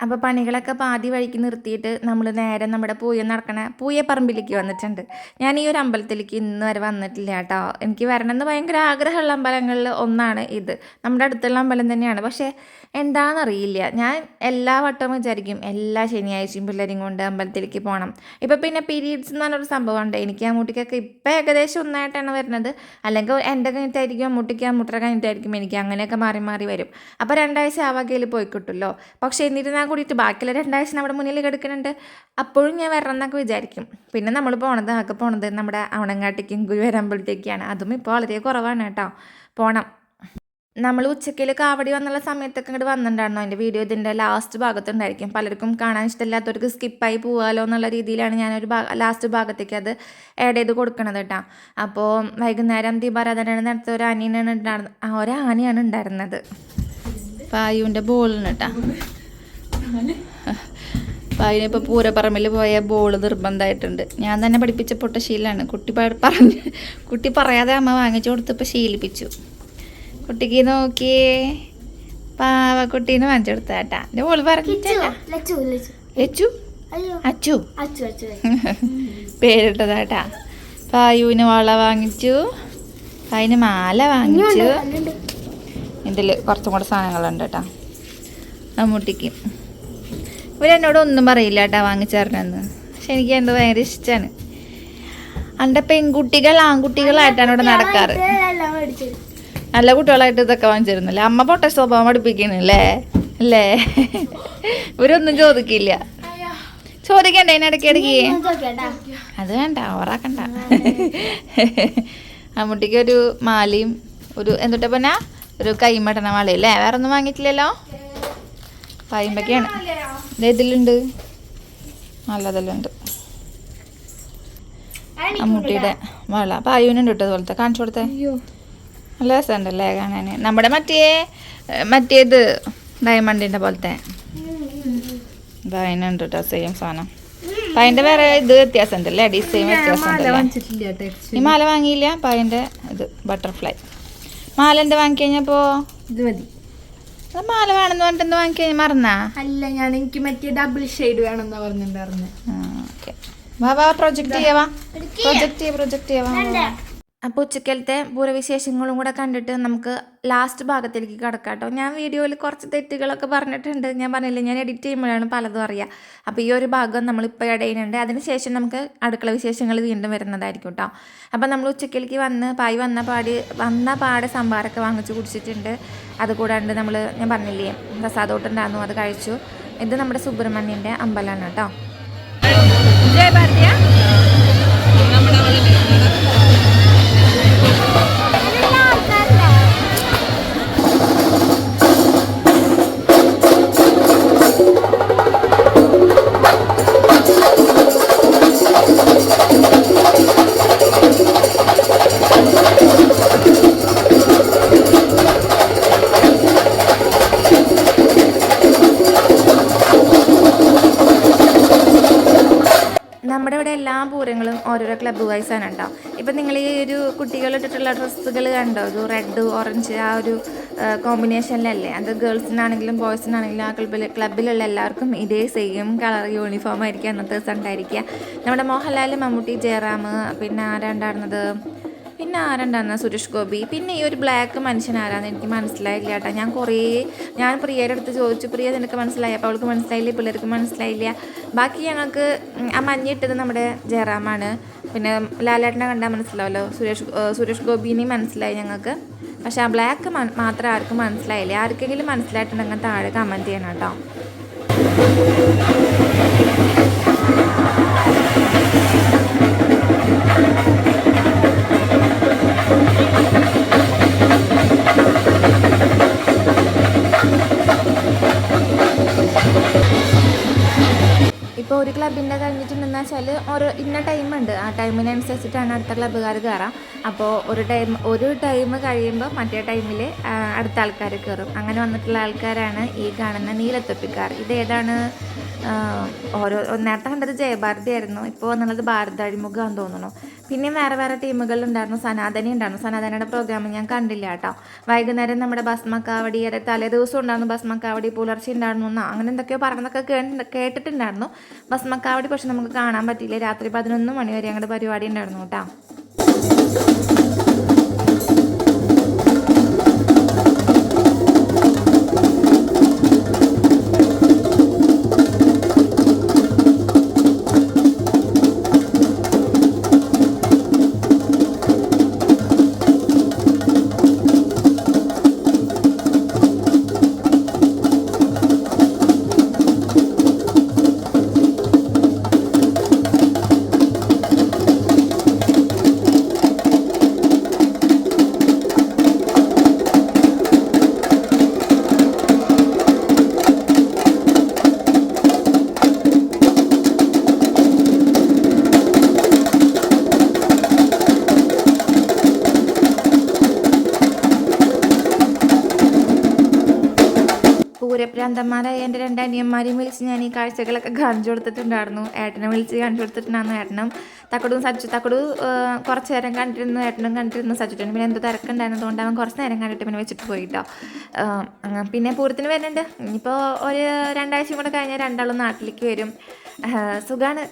S1: അപ്പോൾ പണികളൊക്കെ പാതി വഴിക്ക് നിർത്തിയിട്ട് നമ്മൾ നേരെ നമ്മുടെ പൂയ നടക്കണ പൂയ പറമ്പിലേക്ക് വന്നിട്ടുണ്ട്. ഞാൻ ഈ ഒരു അമ്പലത്തിലേക്ക് ഇന്ന് വരെ വന്നിട്ടില്ല കേട്ടോ. എനിക്ക് വരണമെന്ന് ഭയങ്കര ആഗ്രഹമുള്ള അമ്പലങ്ങളിൽ ഒന്നാണ് ഇത്. നമ്മുടെ അടുത്തുള്ള അമ്പലം തന്നെയാണ്. പക്ഷേ എന്താണെന്നറിയില്ല. ഞാൻ എല്ലാ വട്ടവും വിചാരിക്കും എല്ലാ ശനിയാഴ്ചയും പിള്ളേരും കൊണ്ട് അമ്പലത്തിലേക്ക് പോകണം ഇപ്പം പിന്നെ പീരീഡ്സ് എന്ന് പറഞ്ഞൊരു സംഭവമുണ്ട്. എനിക്ക് അമ്മൂട്ടിക്കൊക്കെ ഇപ്പം ഏകദേശം ഒന്നായിട്ടാണ് വരുന്നത്. അല്ലെങ്കിൽ എന്റെ കഴിഞ്ഞിട്ടായിരിക്കും അമ്മൂട്ടിക്ക് അമ്മൂട്ടറെ കഴിഞ്ഞിട്ടായിരിക്കും. എനിക്ക് അങ്ങനെയൊക്കെ മാറി മാറി വരും. അപ്പോൾ രണ്ടാഴ്ച ആവാകയിൽ പോയി കിട്ടുമല്ലോ പക്ഷേ എന്നിരുന്നാൽ കൂടിയിട്ട് ബാക്കിയുള്ള രണ്ടാഴ്ച നമ്മുടെ മുന്നിൽ കിടക്കുന്നുണ്ട്. അപ്പോഴും ഞാൻ വരണം എന്നൊക്കെ വിചാരിക്കും. പിന്നെ നമ്മൾ പോണത് ആകെ പോണത് നമ്മുടെ അവണങ്ങാട്ടേക്കും ഗുരുവരമ്പലത്തേക്കാണ്. അതും ഇപ്പോൾ വളരെ കുറവാണ് കേട്ടോ. പോണം. നമ്മൾ ഉച്ചക്കിൽ കാവടി വന്നുള്ള സമയത്തൊക്കെ ഇങ്ങോട്ട് വന്നിട്ടുണ്ടായിരുന്നു. എന്റെ വീഡിയോ ഇതിന്റെ ലാസ്റ്റ് ഭാഗത്തുണ്ടായിരിക്കും. പലർക്കും കാണാൻ ഇഷ്ടമില്ലാത്തവർക്ക് സ്കിപ്പായി പോവാലോ എന്നുള്ള രീതിയിലാണ് ഞാനൊരു ഭാ ലാസ്റ്റ് ഭാഗത്തേക്ക് അത് ആഡ് ചെയ്ത് കൊടുക്കണത് കേട്ടോ. അപ്പോൾ വൈകുന്നേരം ദീപാരാധന നടത്ത ഒരു ആനയാണ് ഉണ്ടായിരുന്നത് ഒരു ആനയാണ് ഉണ്ടായിരുന്നത്. പായുവിന്റെ ബോളിന് കേട്ടോ. പായുവിന് പൂര പൂരപ്പറമ്പിൽ പോയ ബോൾ നിർബന്ധമായിട്ടുണ്ട് ഞാൻ തന്നെ പഠിപ്പിച്ച പൊട്ട ശീലമാണ് കുട്ടി പറഞ്ഞ് കുട്ടി പറയാതെ അമ്മ വാങ്ങിച്ചു കൊടുത്തപ്പോൾ ശീലിപ്പിച്ചു. കുട്ടിക്ക് നോക്കിയേ പാവ കുട്ടീനെ വാങ്ങിച്ചു കൊടുത്താട്ടാ എന്റെ ബോൾ
S4: പറഞ്ഞു
S1: അച്ചു? പേരിട്ടതാട്ടാ പായുവിന് വള വാങ്ങിച്ചു. അതിന് മാല വാങ്ങിച്ചു. ഇതിൽ കുറച്ചും കൂടെ സാധനങ്ങളുണ്ട് കേട്ടോ മമ്മൂട്ടിക്ക് ഇവരെന്നോട് ഒന്നും പറയില്ല കേട്ടോ വാങ്ങിച്ചേരണമെന്ന് പക്ഷെ എനിക്ക് എന്തോ ഭയങ്കര ഇഷ്ടമാണ് അതിന്റെ പെൺകുട്ടികൾ ആൺകുട്ടികളായിട്ടാണ് ഇവിടെ നടക്കാറ്. നല്ല കുട്ടികളായിട്ട് ഇതൊക്കെ വാങ്ങിച്ചിരുന്നില്ലേ? അമ്മ പൊട്ട സ്വഭാവം പഠിപ്പിക്കണല്ലേ അല്ലേ? ഇവരൊന്നും ചോദിക്കില്ല. ചോദിക്കണ്ടേ ഇതിനിടയ്ക്ക് ഇടയ്ക്ക് അത് വേണ്ട ഓറാക്കണ്ട അമ്മൂട്ടിക്ക് ഒരു മാലയും ഒരു എന്തുട്ടാ പിന്നെ? ഒരു കൈമട്ടണ മാലയും അല്ലേ? വേറെ ഒന്നും വാങ്ങിയിട്ടില്ലല്ലോ പൈമ്പൊക്കെയാണ് ഇതിലുണ്ട്. നല്ലതെല്ലാം ഉണ്ട് അമ്മൂട്ടിയുടെ വള. അയ്യൂനുണ്ട് കേട്ടോ അതുപോലത്തെ കാണിച്ചു കൊടുത്തേ. നല്ല രസമുണ്ടല്ലേ കാണാൻ നമ്മുടെ മറ്റേ മറ്റേത് ഡയമണ്ടിന്റെ പോലത്തെ. അതിനുണ്ട് കേട്ടോ സെയിം സാധനം. അപ്പം അതിന്റെ വേറെ ഇത് വ്യത്യാസം ഉണ്ടല്ലേ ഡിസൈൻ വ്യത്യാസം ഉണ്ടല്ലേ ഈ മാല വാങ്ങിയില്ല അപ്പം അതിന്റെ ഇത് ബട്ടർഫ്ലൈ മാല എന്താ വാങ്ങിക്കഴിഞ്ഞപ്പോ
S4: ഇത് മതി.
S1: അത് മാല വേണമെന്ന് പറഞ്ഞിട്ട് വാങ്ങിക്കഴിഞ്ഞാൽ മറന്നാ.
S4: അല്ല ഞാൻ എനിക്ക് മറ്റേ ഡബിൾ ഷെയ്ഡ് വേണമെന്നാ പറഞ്ഞിട്ടുണ്ടായിരുന്നു.
S1: ഓക്കെ. വാ വാ പ്രൊജക്റ്റ് ചെയ്യാവാ പ്രൊജക്റ്റ് ചെയ്യാ പ്രൊജക്റ്റ് ചെയ്യാവാ അപ്പോൾ ഉച്ചക്കലത്തെ പൂരവിശേഷങ്ങളും കൂടെ കണ്ടിട്ട് നമുക്ക് ലാസ്റ്റ് ഭാഗത്തിലേക്ക് കിടക്കാം കേട്ടോ ഞാൻ വീഡിയോയിൽ കുറച്ച് തെറ്റുകളൊക്കെ പറഞ്ഞിട്ടുണ്ട്. ഞാൻ പറഞ്ഞില്ല ഞാൻ എഡിറ്റ് ചെയ്യുമ്പോഴാണ് പലതും അറിയുക അപ്പോൾ ഈ ഒരു ഭാഗം നമ്മളിപ്പോൾ ഇടയുന്നുണ്ട് അതിനുശേഷം നമുക്ക് അടുക്കള വിശേഷങ്ങൾ വീണ്ടും വരുന്നതായിരിക്കും കേട്ടോ അപ്പോൾ നമ്മൾ ഉച്ചക്കലേക്ക് വന്ന് പായി വന്ന പാടി വന്ന പാടെ സാമ്പാറൊക്കെ വാങ്ങിച്ച് കുടിച്ചിട്ടുണ്ട്. അതുകൂടാണ്ട് നമ്മൾ ഞാൻ പറഞ്ഞില്ലേ പ്രസാദോട്ടുണ്ടായിരുന്നു അത് കഴിച്ചു. ഇത് നമ്മുടെ സുബ്രഹ്മണ്യന്റെ അമ്പലമാണ് കേട്ടോ ഇപ്പം നിങ്ങൾ ഈ ഒരു കുട്ടികളിട്ടിട്ടുള്ള ഡ്രസ്സുകൾ കണ്ടോ? ഒരു റെഡ് ഓറഞ്ച് ആ ഒരു കോമ്പിനേഷനിലല്ലേ? അത് ഗേൾസിനാണെങ്കിലും ബോയ്സിനാണെങ്കിലും ആ ക്ലബിൽ ക്ലബിലുള്ള എല്ലാവർക്കും ഇതേ സെയിം കളർ യൂണിഫോം ആയിരിക്കും അന്നത്തെ ദിവസം ഉണ്ടായിരിക്കുക. നമ്മുടെ മോഹൻലാൽ മമ്മൂട്ടി ജയറാം പിന്നെ ആരാണ്ടായിരുന്നത്? പിന്നെ ആരുണ്ടായിരുന്ന സുരേഷ് ഗോപി. പിന്നെ ഈ ഒരു ബ്ലാക്ക് മനുഷ്യൻ ആരാന്ന് എനിക്ക് മനസ്സിലായില്ല കേട്ടോ. ഞാൻ കുറേ ഞാൻ പ്രിയയുടെ അടുത്ത് ചോദിച്ചു പ്രിയ നിനക്ക് മനസ്സിലായി? അപ്പോൾ അവൾക്ക് മനസ്സിലായില്ല? പിള്ളേർക്ക് മനസ്സിലായില്ല? ബാക്കി ഞങ്ങൾക്ക് ആ മഞ്ഞിട്ടത് നമ്മുടെ ജയറാമാണ്. പിന്നെ ലാലേട്ടനെ കണ്ടാൽ മനസ്സിലാവല്ലോ. സുരേഷ് സുരേഷ് ഗോപിനെയും മനസ്സിലായി ഞങ്ങൾക്ക്. പക്ഷെ ആ ബ്ലാക്ക് മാത്രം ആർക്കും മനസ്സിലായില്ല. ആർക്കെങ്കിലും മനസ്സിലായിട്ടുണ്ടെങ്കിൽ താഴെ കമന്റ് ചെയ്യണം കേട്ടോ. ഒരു ക്ലബിന്റെ കഴിഞ്ഞിട്ടുണ്ടെന്ന് വെച്ചാൽ ഒരു ഇന്ന ടൈമുണ്ട്. ആ ടൈമിനനുസരിച്ചിട്ടാണ് അടുത്ത ക്ലബ്ബുകാർ കയറാം അപ്പോൾ ഒരു ടൈം ഒരു ടൈം കഴിയുമ്പോൾ മറ്റേ ടൈമിൽ അടുത്ത ആൾക്കാർ കയറും അങ്ങനെ വന്നിട്ടുള്ള ആൾക്കാരാണ് ഈ കാണുന്ന നീലത്തൊപ്പിക്കാർ. ഇതേതാണ് ഓരോ നേരത്തെ കണ്ടത് ജയഭാരതി ആയിരുന്നു. ഇപ്പോൾ വന്നുള്ളത് ഭാരത അഴിമുഖം തോന്നുന്നു. പിന്നെയും വേറെ വേറെ ടീമുകളുണ്ടായിരുന്നു. സനാതനി ഉണ്ടായിരുന്നു. സനാതനയുടെ പ്രോഗ്രാം ഞാൻ കണ്ടില്ല കേട്ടോ. വൈകുന്നേരം നമ്മുടെ ഭസ്മക്കാവടി അതായത് തലേ ദിവസം ഉണ്ടായിരുന്നു. ഭസ്മക്കാവടി പുലർച്ചെ ഉണ്ടായിരുന്നു എന്നാ. അങ്ങനെ എന്തൊക്കെയോ പറഞ്ഞതൊക്കെ കേട്ട് കേട്ടിട്ടുണ്ടായിരുന്നു. ഭസ്മക്കാവടി പക്ഷെ നമുക്ക് കാണാൻ പറ്റിയില്ല. രാത്രി പതിനൊന്ന് മണി വരെ ഞങ്ങളുടെ പരിപാടി ഉണ്ടായിരുന്നു കേട്ടോ. പൂരപ്രാന്തന്മാരായ എന്റെ രണ്ട് അനിയന്മാരെയും വിളിച്ച് ഞാൻ ഈ കാഴ്ചകളൊക്കെ കാണിച്ചു കൊടുത്തിട്ടുണ്ടായിരുന്നു. ഏട്ടനെ വിളിച്ച് കാണിച്ചു കൊടുത്തിട്ടുണ്ടായിരുന്നു ഏട്ടനും. തക്കടും സച്ചു തക്കടു കുറച്ച് നേരം കണ്ടിരുന്നു ഏട്ടനും കണ്ടിരുന്നു. സച്ചുട്ടനും പിന്നെ എന്തോ തിരക്കുണ്ടായിരുന്നതുകൊണ്ട് അവൻ കുറച്ച് നേരം കണ്ടിട്ട് പിന്നെ വെച്ചിട്ട് പോയിട്ടോ. പിന്നെ പൂരത്തിന് വരുന്നുണ്ട്. ഇനിയിപ്പോൾ ഒരു രണ്ടാഴ്ചയും കൂടെ കഴിഞ്ഞാൽ രണ്ടാളും നാട്ടിലേക്ക് വരും. സുഖമാണ്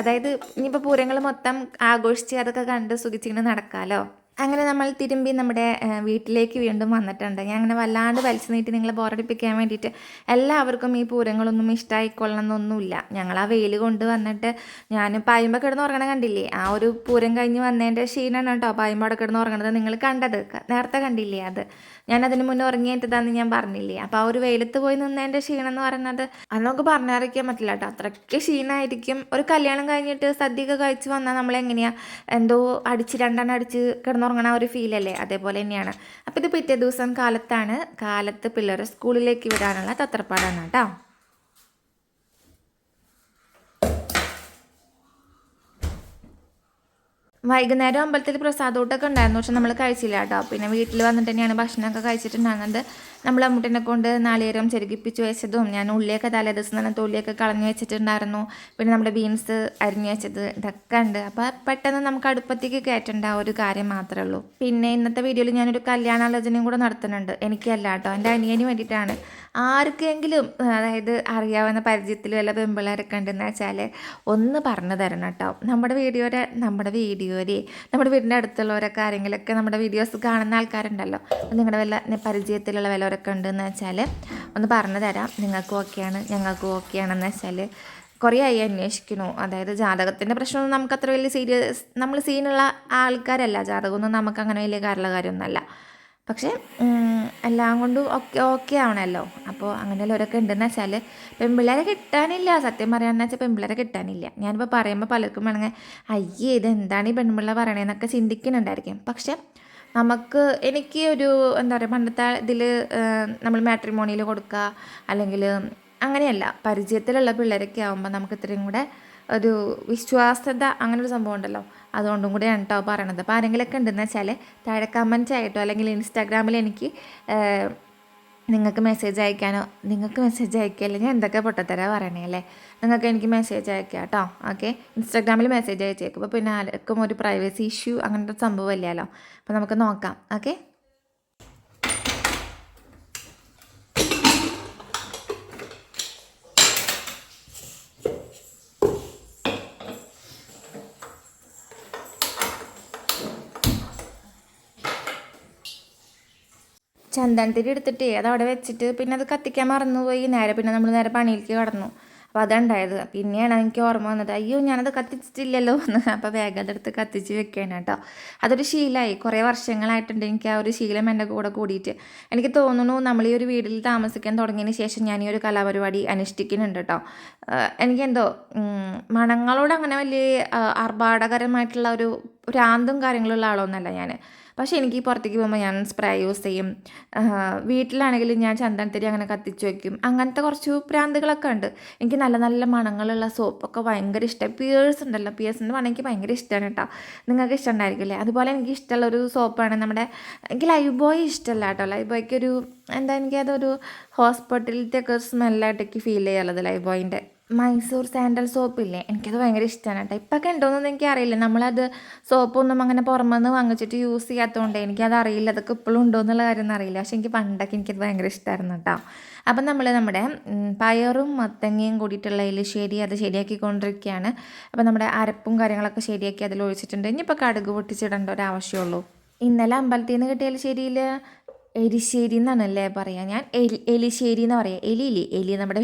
S1: അതായത് ഇനിയിപ്പോൾ പൂരങ്ങൾ മൊത്തം ആഘോഷിച്ച് അതൊക്കെ കണ്ട് സുഖിച്ചിങ്ങനെ നടക്കാമല്ലോ അങ്ങനെ നമ്മൾ തിരുമ്പി നമ്മുടെ വീട്ടിലേക്ക് വീണ്ടും വന്നിട്ടുണ്ട്. ഞാൻ അങ്ങനെ വല്ലാണ്ട് വലിച്ചു നീട്ടി നിങ്ങളെ ബോറടിപ്പിക്കാൻ വേണ്ടിയിട്ട് എല്ലാവർക്കും ഈ പൂരങ്ങളൊന്നും ഇഷ്ടമായിക്കൊള്ളണമെന്നൊന്നുമില്ല ഞങ്ങൾ ആ വെയിൽ കൊണ്ട് വന്നിട്ട് ഞാൻ പായുമ്പോൾ കിടന്ന് ഉറങ്ങണം കണ്ടില്ലേ? ആ ഒരു പൂരം കഴിഞ്ഞ് വന്നതിന്റെ ക്ഷീണമാണ് കേട്ടോ പായുമ്പോൾ അവിടെ കിടന്ന് ഉറങ്ങണത്. നിങ്ങൾ കണ്ടത്? നേരത്തെ കണ്ടില്ലേ അത്? ഞാൻ അതിന് മുന്നേ ഉറങ്ങിയിട്ടതാന്ന് ഞാൻ പറഞ്ഞില്ലേ? അപ്പോൾ ആ ഒരു വെയിലത്ത് പോയി നിന്നതിന്റെ ക്ഷീണം എന്ന് പറയുന്നത് അത് നമുക്ക് പറഞ്ഞറിയിക്കാൻ പറ്റില്ല കേട്ടോ. അത്രയ്ക്ക് ക്ഷീണമായിരിക്കും ഒരു കല്യാണം കഴിഞ്ഞിട്ട് സദ്യയൊക്കെ കഴിച്ച് വന്നാൽ നമ്മളെങ്ങനെയാണ് എന്തോ അടിച്ച് രണ്ടെണ്ണം അടിച്ച് കിടന്നുറങ്ങണ ഒരു ഫീലല്ലേ അതേപോലെ തന്നെയാണ്. അപ്പോൾ ഇത് പിറ്റേ ദിവസം കാലത്താണ്. കാലത്ത് പിള്ളേരെ സ്കൂളിലേക്ക് വിടാനുള്ള തത്രപ്പാടാണ് കേട്ടോ. വൈകുന്നേരം അമ്പലത്തിൽ പ്രസാദൂട്ടൊക്കെ ഉണ്ടായിരുന്നു. പക്ഷെ നമ്മൾ കഴിച്ചില്ല കേട്ടോ. പിന്നെ വീട്ടിൽ വന്നിട്ട് തന്നെയാണ് ഭക്ഷണമൊക്കെ കഴിച്ചിട്ടുണ്ടാകുന്നത് നമ്മൾ അമ്മൂട്ടിനെ കൊണ്ട് നാളികേരം ചെരുകിപ്പിച്ച് വെച്ചതും ഞാൻ ഉള്ളിയൊക്കെ തലേ ദിവസം തന്നെ തൊള്ളിയൊക്കെ കളഞ്ഞു വെച്ചിട്ടുണ്ടായിരുന്നു. പിന്നെ നമ്മുടെ ബീൻസ് അരിഞ്ഞു വെച്ചത് ഇതൊക്കെ ഉണ്ട്. അപ്പോൾ പെട്ടെന്ന് നമുക്ക് അടുപ്പത്തേക്ക് കയറ്റേണ്ട ഒരു കാര്യം മാത്രമേ ഉള്ളൂ. പിന്നെ ഇന്നത്തെ വീഡിയോയിൽ ഞാനൊരു കല്യാണാലോചനയും കൂടെ നടത്തുന്നുണ്ട്. എനിക്കല്ല കേട്ടോ എന്റെ അനിയന് വേണ്ടിയിട്ടാണ്. ആർക്കെങ്കിലും അതായത് അറിയാവുന്ന പരിചയത്തിൽ വല്ല പെമ്പിളാരൊക്കെ ഉണ്ടെന്ന് വെച്ചാൽ ഒന്ന് പറഞ്ഞു തരണം കേട്ടോ. നമ്മുടെ വീഡിയോയുടെ നമ്മുടെ വീഡിയോയിൽ നമ്മുടെ വീടിന്റെ അടുത്തുള്ളവരൊക്കെ ആരെങ്കിലുമൊക്കെ നമ്മുടെ വീഡിയോസ് കാണുന്ന ആൾക്കാരുണ്ടല്ലോ. നിങ്ങളുടെ വല്ല പരിചയത്തിലുള്ള വല്ലവരൊക്കെ ഉണ്ടെന്ന് വെച്ചാൽ ഒന്ന് പറഞ്ഞു തരാം. നിങ്ങൾക്കും ഓക്കെയാണ് ഞങ്ങൾക്കും ഓക്കെയാണെന്ന് വെച്ചാൽ കുറേ ആയി അന്വേഷിക്കുന്നു. അതായത് ജാതകത്തിന്റെ പ്രശ്നമൊന്നും നമുക്ക് അത്ര വലിയ സീരിയസ് നമ്മൾ സീനുള്ള ആൾക്കാരല്ല. ജാതകമൊന്നും നമുക്ക് അങ്ങനെ വലിയ കാര്യമുള്ള കാര്യമൊന്നുമല്ല പക്ഷേ എല്ലാം കൊണ്ടും ഓക്കെ ഓക്കെ ആവണമല്ലോ. അപ്പോൾ അങ്ങനെയുള്ളവരൊക്കെ ഉണ്ടെന്ന് വെച്ചാൽ പെൺപിള്ളേരെ കിട്ടാനില്ല. സത്യം പറയാമെന്ന് വെച്ചാൽ പെൺപിള്ളേരെ കിട്ടാനില്ല. ഞാനിപ്പോൾ പറയുമ്പോൾ പലർക്കും വേണമെങ്കിൽ അയ്യേ ഇത് എന്താണ് ഈ പെൺപിള്ള പറയണേന്നൊക്കെ ചിന്തിക്കുന്നുണ്ടായിരിക്കും. പക്ഷേ നമുക്ക് എനിക്ക് ഒരു എന്താ പറയുക പണ്ടത്തെ ഇതിൽ നമ്മൾ മാട്രിമോണിയിൽ കൊടുക്കുക അല്ലെങ്കിൽ അങ്ങനെയല്ല പരിചയത്തിലുള്ള പിള്ളേരൊക്കെ ആകുമ്പോൾ നമുക്ക് ഇത്രയും കൂടെ ഒരു വിശ്വാസ്യത അങ്ങനെ ഒരു സംഭവം ഉണ്ടല്ലോ. അതുകൊണ്ടും കൂടെയാണ് കേട്ടോ പറയണത്. അപ്പോൾ ആരെങ്കിലുമൊക്കെ ഉണ്ടെന്ന് വെച്ചാൽ താഴെ കമന്റ് ആയിട്ടോ അല്ലെങ്കിൽ ഇൻസ്റ്റാഗ്രാമിൽ എനിക്ക് നിങ്ങൾക്ക് മെസ്സേജ് അയക്കാനോ? നിങ്ങൾക്ക് മെസ്സേജ് അയക്കുക എന്തൊക്കെ പൊട്ടത്തരാ പറയണേ അല്ലേ? നിങ്ങൾക്ക് എനിക്ക് മെസ്സേജ് അയക്കാം കേട്ടോ ഓക്കെ ഇൻസ്റ്റാഗ്രാമിൽ മെസ്സേജ് അയച്ചേക്കും. അപ്പോൾ പിന്നെ ആർക്കും ഒരു പ്രൈവസി ഇഷ്യൂ അങ്ങനത്തെ സംഭവം ഇല്ലല്ലോ. അപ്പോൾ നമുക്ക് നോക്കാം. ഓക്കെ ചന്ദനത്തിരി എടുത്തിട്ട് അത് അവിടെ വെച്ചിട്ട് പിന്നെ അത് കത്തിക്കാൻ മറന്നുപോയി. നേരെ പിന്നെ നമ്മൾ നേരെ പണിയിലേക്ക് കടന്നു. അപ്പോൾ അതുണ്ടായത് പിന്നെയാണ് എനിക്ക് ഓർമ്മ വന്നത്. അയ്യോ ഞാനത് കത്തിച്ചിട്ടില്ലല്ലോ എന്ന്. അപ്പോൾ വേഗം അതെടുത്ത് കത്തിച്ച് വെക്കുകയാണ് കേട്ടോ. അതൊരു ശീലമായി കുറേ വർഷങ്ങളായിട്ടുണ്ട് എനിക്ക് ആ ഒരു ശീലം എന്റെ കൂടെ കൂടിയിട്ട്. എനിക്ക് തോന്നുന്നു നമ്മൾ ഈ ഒരു വീട്ടിൽ താമസിക്കാൻ തുടങ്ങിയതിന് ശേഷം ഞാൻ ഈ ഒരു കലാപരിപാടി അനുഷ്ഠിക്കുന്നുണ്ട് കേട്ടോ. എനിക്കെന്തോ മണങ്ങളോട് അങ്ങനെ വലിയ ആർഭാടകരമായിട്ടുള്ള ഒരു ഭ്രാന്തും കാര്യങ്ങളുള്ള ആളൊന്നുമല്ല ഞാൻ പക്ഷേ എനിക്ക് പുറത്തേക്ക് പോകുമ്പോൾ ഞാൻ സ്പ്രേ യൂസ് ചെയ്യും. വീട്ടിലാണെങ്കിൽ ഞാൻ ചന്ദനത്തിരി അങ്ങനെ കത്തിച്ച് വയ്ക്കും അങ്ങനത്തെ കുറച്ച് പ്രാന്തുകളൊക്കെ ഉണ്ട്. എനിക്ക് നല്ല നല്ല മണങ്ങളുള്ള സോപ്പൊക്കെ ഭയങ്കര ഇഷ്ടം. പിയേഴ്സ് ഉണ്ടല്ലോ പിയേഴ്സിന്റെ മണം എനിക്ക് ഭയങ്കര ഇഷ്ടമാണ് കേട്ടോ നിങ്ങൾക്ക് ഇഷ്ടം ഉണ്ടായിരിക്കില്ലേ അതുപോലെ എനിക്ക് ഇഷ്ടമുള്ള ഒരു സോപ്പാണ് നമ്മുടെ എനിക്ക് ലൈവ് ബോയ് ഇഷ്ടമല്ല കേട്ടോ ലൈവ് ബോയ്ക്ക് ഒരു എന്താ എനിക്കതൊരു ഹോസ്പിറ്റലിലത്തെ ഒക്കെ സ്മെല്ലായിട്ടൊക്കെ ഫീൽ ചെയ്യാറുള്ളത് ലൈവ് ബോയിന്റെ മൈസൂർ സാൻഡൽ സോപ്പില്ലേ? എനിക്കത് ഭയങ്കര ഇഷ്ടമാണ് കേട്ടോ. ഉണ്ടോ ഉണ്ടോയെന്നൊന്നും എനിക്കറിയില്ല. നമ്മളത് സോപ്പൊന്നും അങ്ങനെ പുറമെന്ന് വാങ്ങിച്ചിട്ട് യൂസ് ചെയ്യാത്തതുകൊണ്ട് എനിക്കത് അറിയില്ല. അതൊക്കെ ഇപ്പോഴും ഉണ്ടോ എന്നുള്ള കാര്യം അറിയില്ല. പക്ഷെ എനിക്ക് പണ്ടൊക്കെ എനിക്കത് ഭയങ്കര ഇഷ്ടമായിരുന്നു കേട്ടോ. അപ്പം നമ്മൾ നമ്മുടെ പയറും മത്തങ്ങയും കൂടിയിട്ടുള്ള എലിശ്ശേരി അത് ശരിയാക്കിക്കൊണ്ടിരിക്കുകയാണ്. അപ്പം നമ്മുടെ അരപ്പും കാര്യങ്ങളൊക്കെ ശരിയാക്കി അതിൽ ഒഴിച്ചിട്ടുണ്ട് ഇനിയിപ്പോൾ കടുക് പൊട്ടിച്ചിടേണ്ട ഒരു ആവശ്യമുള്ളൂ. ഇന്നലെ അമ്പലത്തിൽ നിന്ന് കിട്ടിയാൽ എലിശ്ശേരിയിൽ എരിശ്ശേരി എന്നാണല്ലേ പറയുക ഞാൻ എലി എലിശ്ശേരി എന്ന് പറയാം. എലിയില്ലേ? എലി നമ്മുടെ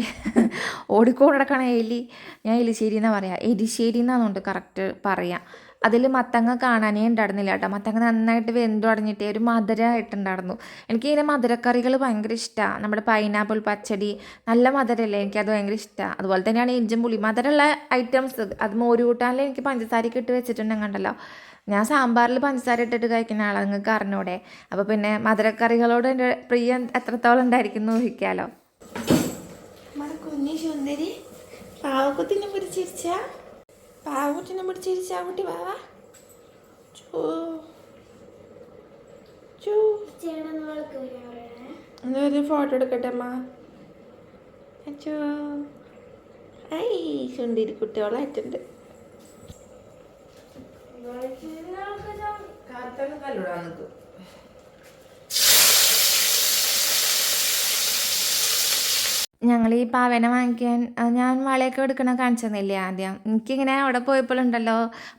S1: ഓടിക്കോട് നടക്കണ എലി. ഞാൻ എലിശ്ശേരി എന്നാണ് പറയുക എലിശ്ശേരി എന്നാണ് കറക്റ്റ് പറയാം. അതിൽ മത്തങ്ങ കാണാനേ ഉണ്ടായിരുന്നില്ല കേട്ടോ. മത്തങ്ങ നന്നായിട്ട് വെന്തു അടഞ്ഞിട്ട് ഒരു മധുരമായിട്ടുണ്ടായിരുന്നു എനിക്ക് ഇങ്ങനെ മധുരക്കറികൾ ഭയങ്കര ഇഷ്ടമാണ് നമ്മുടെ പൈനാപ്പിൾ പച്ചടി നല്ല മധുരമല്ലേ എനിക്കത് ഭയങ്കര ഇഷ്ടമാണ് അതുപോലെ തന്നെയാണ് ഇഞ്ചും പുളി മധുരമുള്ള ഐറ്റംസ് അത് മോര് എനിക്ക് പഞ്ചസാരക്ക് ഇട്ട് വെച്ചിട്ടുണ്ടെങ്കിൽ കണ്ടല്ലോ. ഞാൻ സാമ്പാറിൽ പഞ്ചസാര ഇട്ടിട്ട് കഴിക്കുന്ന ആളാണ് നിങ്ങൾക്ക് അറിഞ്ഞൂടെ. അപ്പോൾ പിന്നെ മധുരക്കറികളോട് എന്റെ പ്രിയം എത്രത്തോളം ഉണ്ടായിരിക്കും എന്ന് ഊഹിക്കാലോ?
S4: കുഞ്ഞി സുന്ദരി പാവക്കുത്തിനെ പിടിച്ചിരിച്ച പാവക്കുട്ടിനെ പിടിച്ചിരിച്ച കുട്ടി വാവാ ഒരു ഫോട്ടോ എടുക്കട്ടെ അമ്മ. അച്ചോ. ഐ സുന്ദരി
S1: ഞങ്ങൾ ഈ പാവനെ വാങ്ങിക്കാൻ ഞാൻ വളയൊക്കെ എടുക്കണ കാണിച്ചെന്നില്ലേ ആദ്യം. എനിക്കിങ്ങനെ അവിടെ പോയപ്പോഴുണ്ടല്ലോ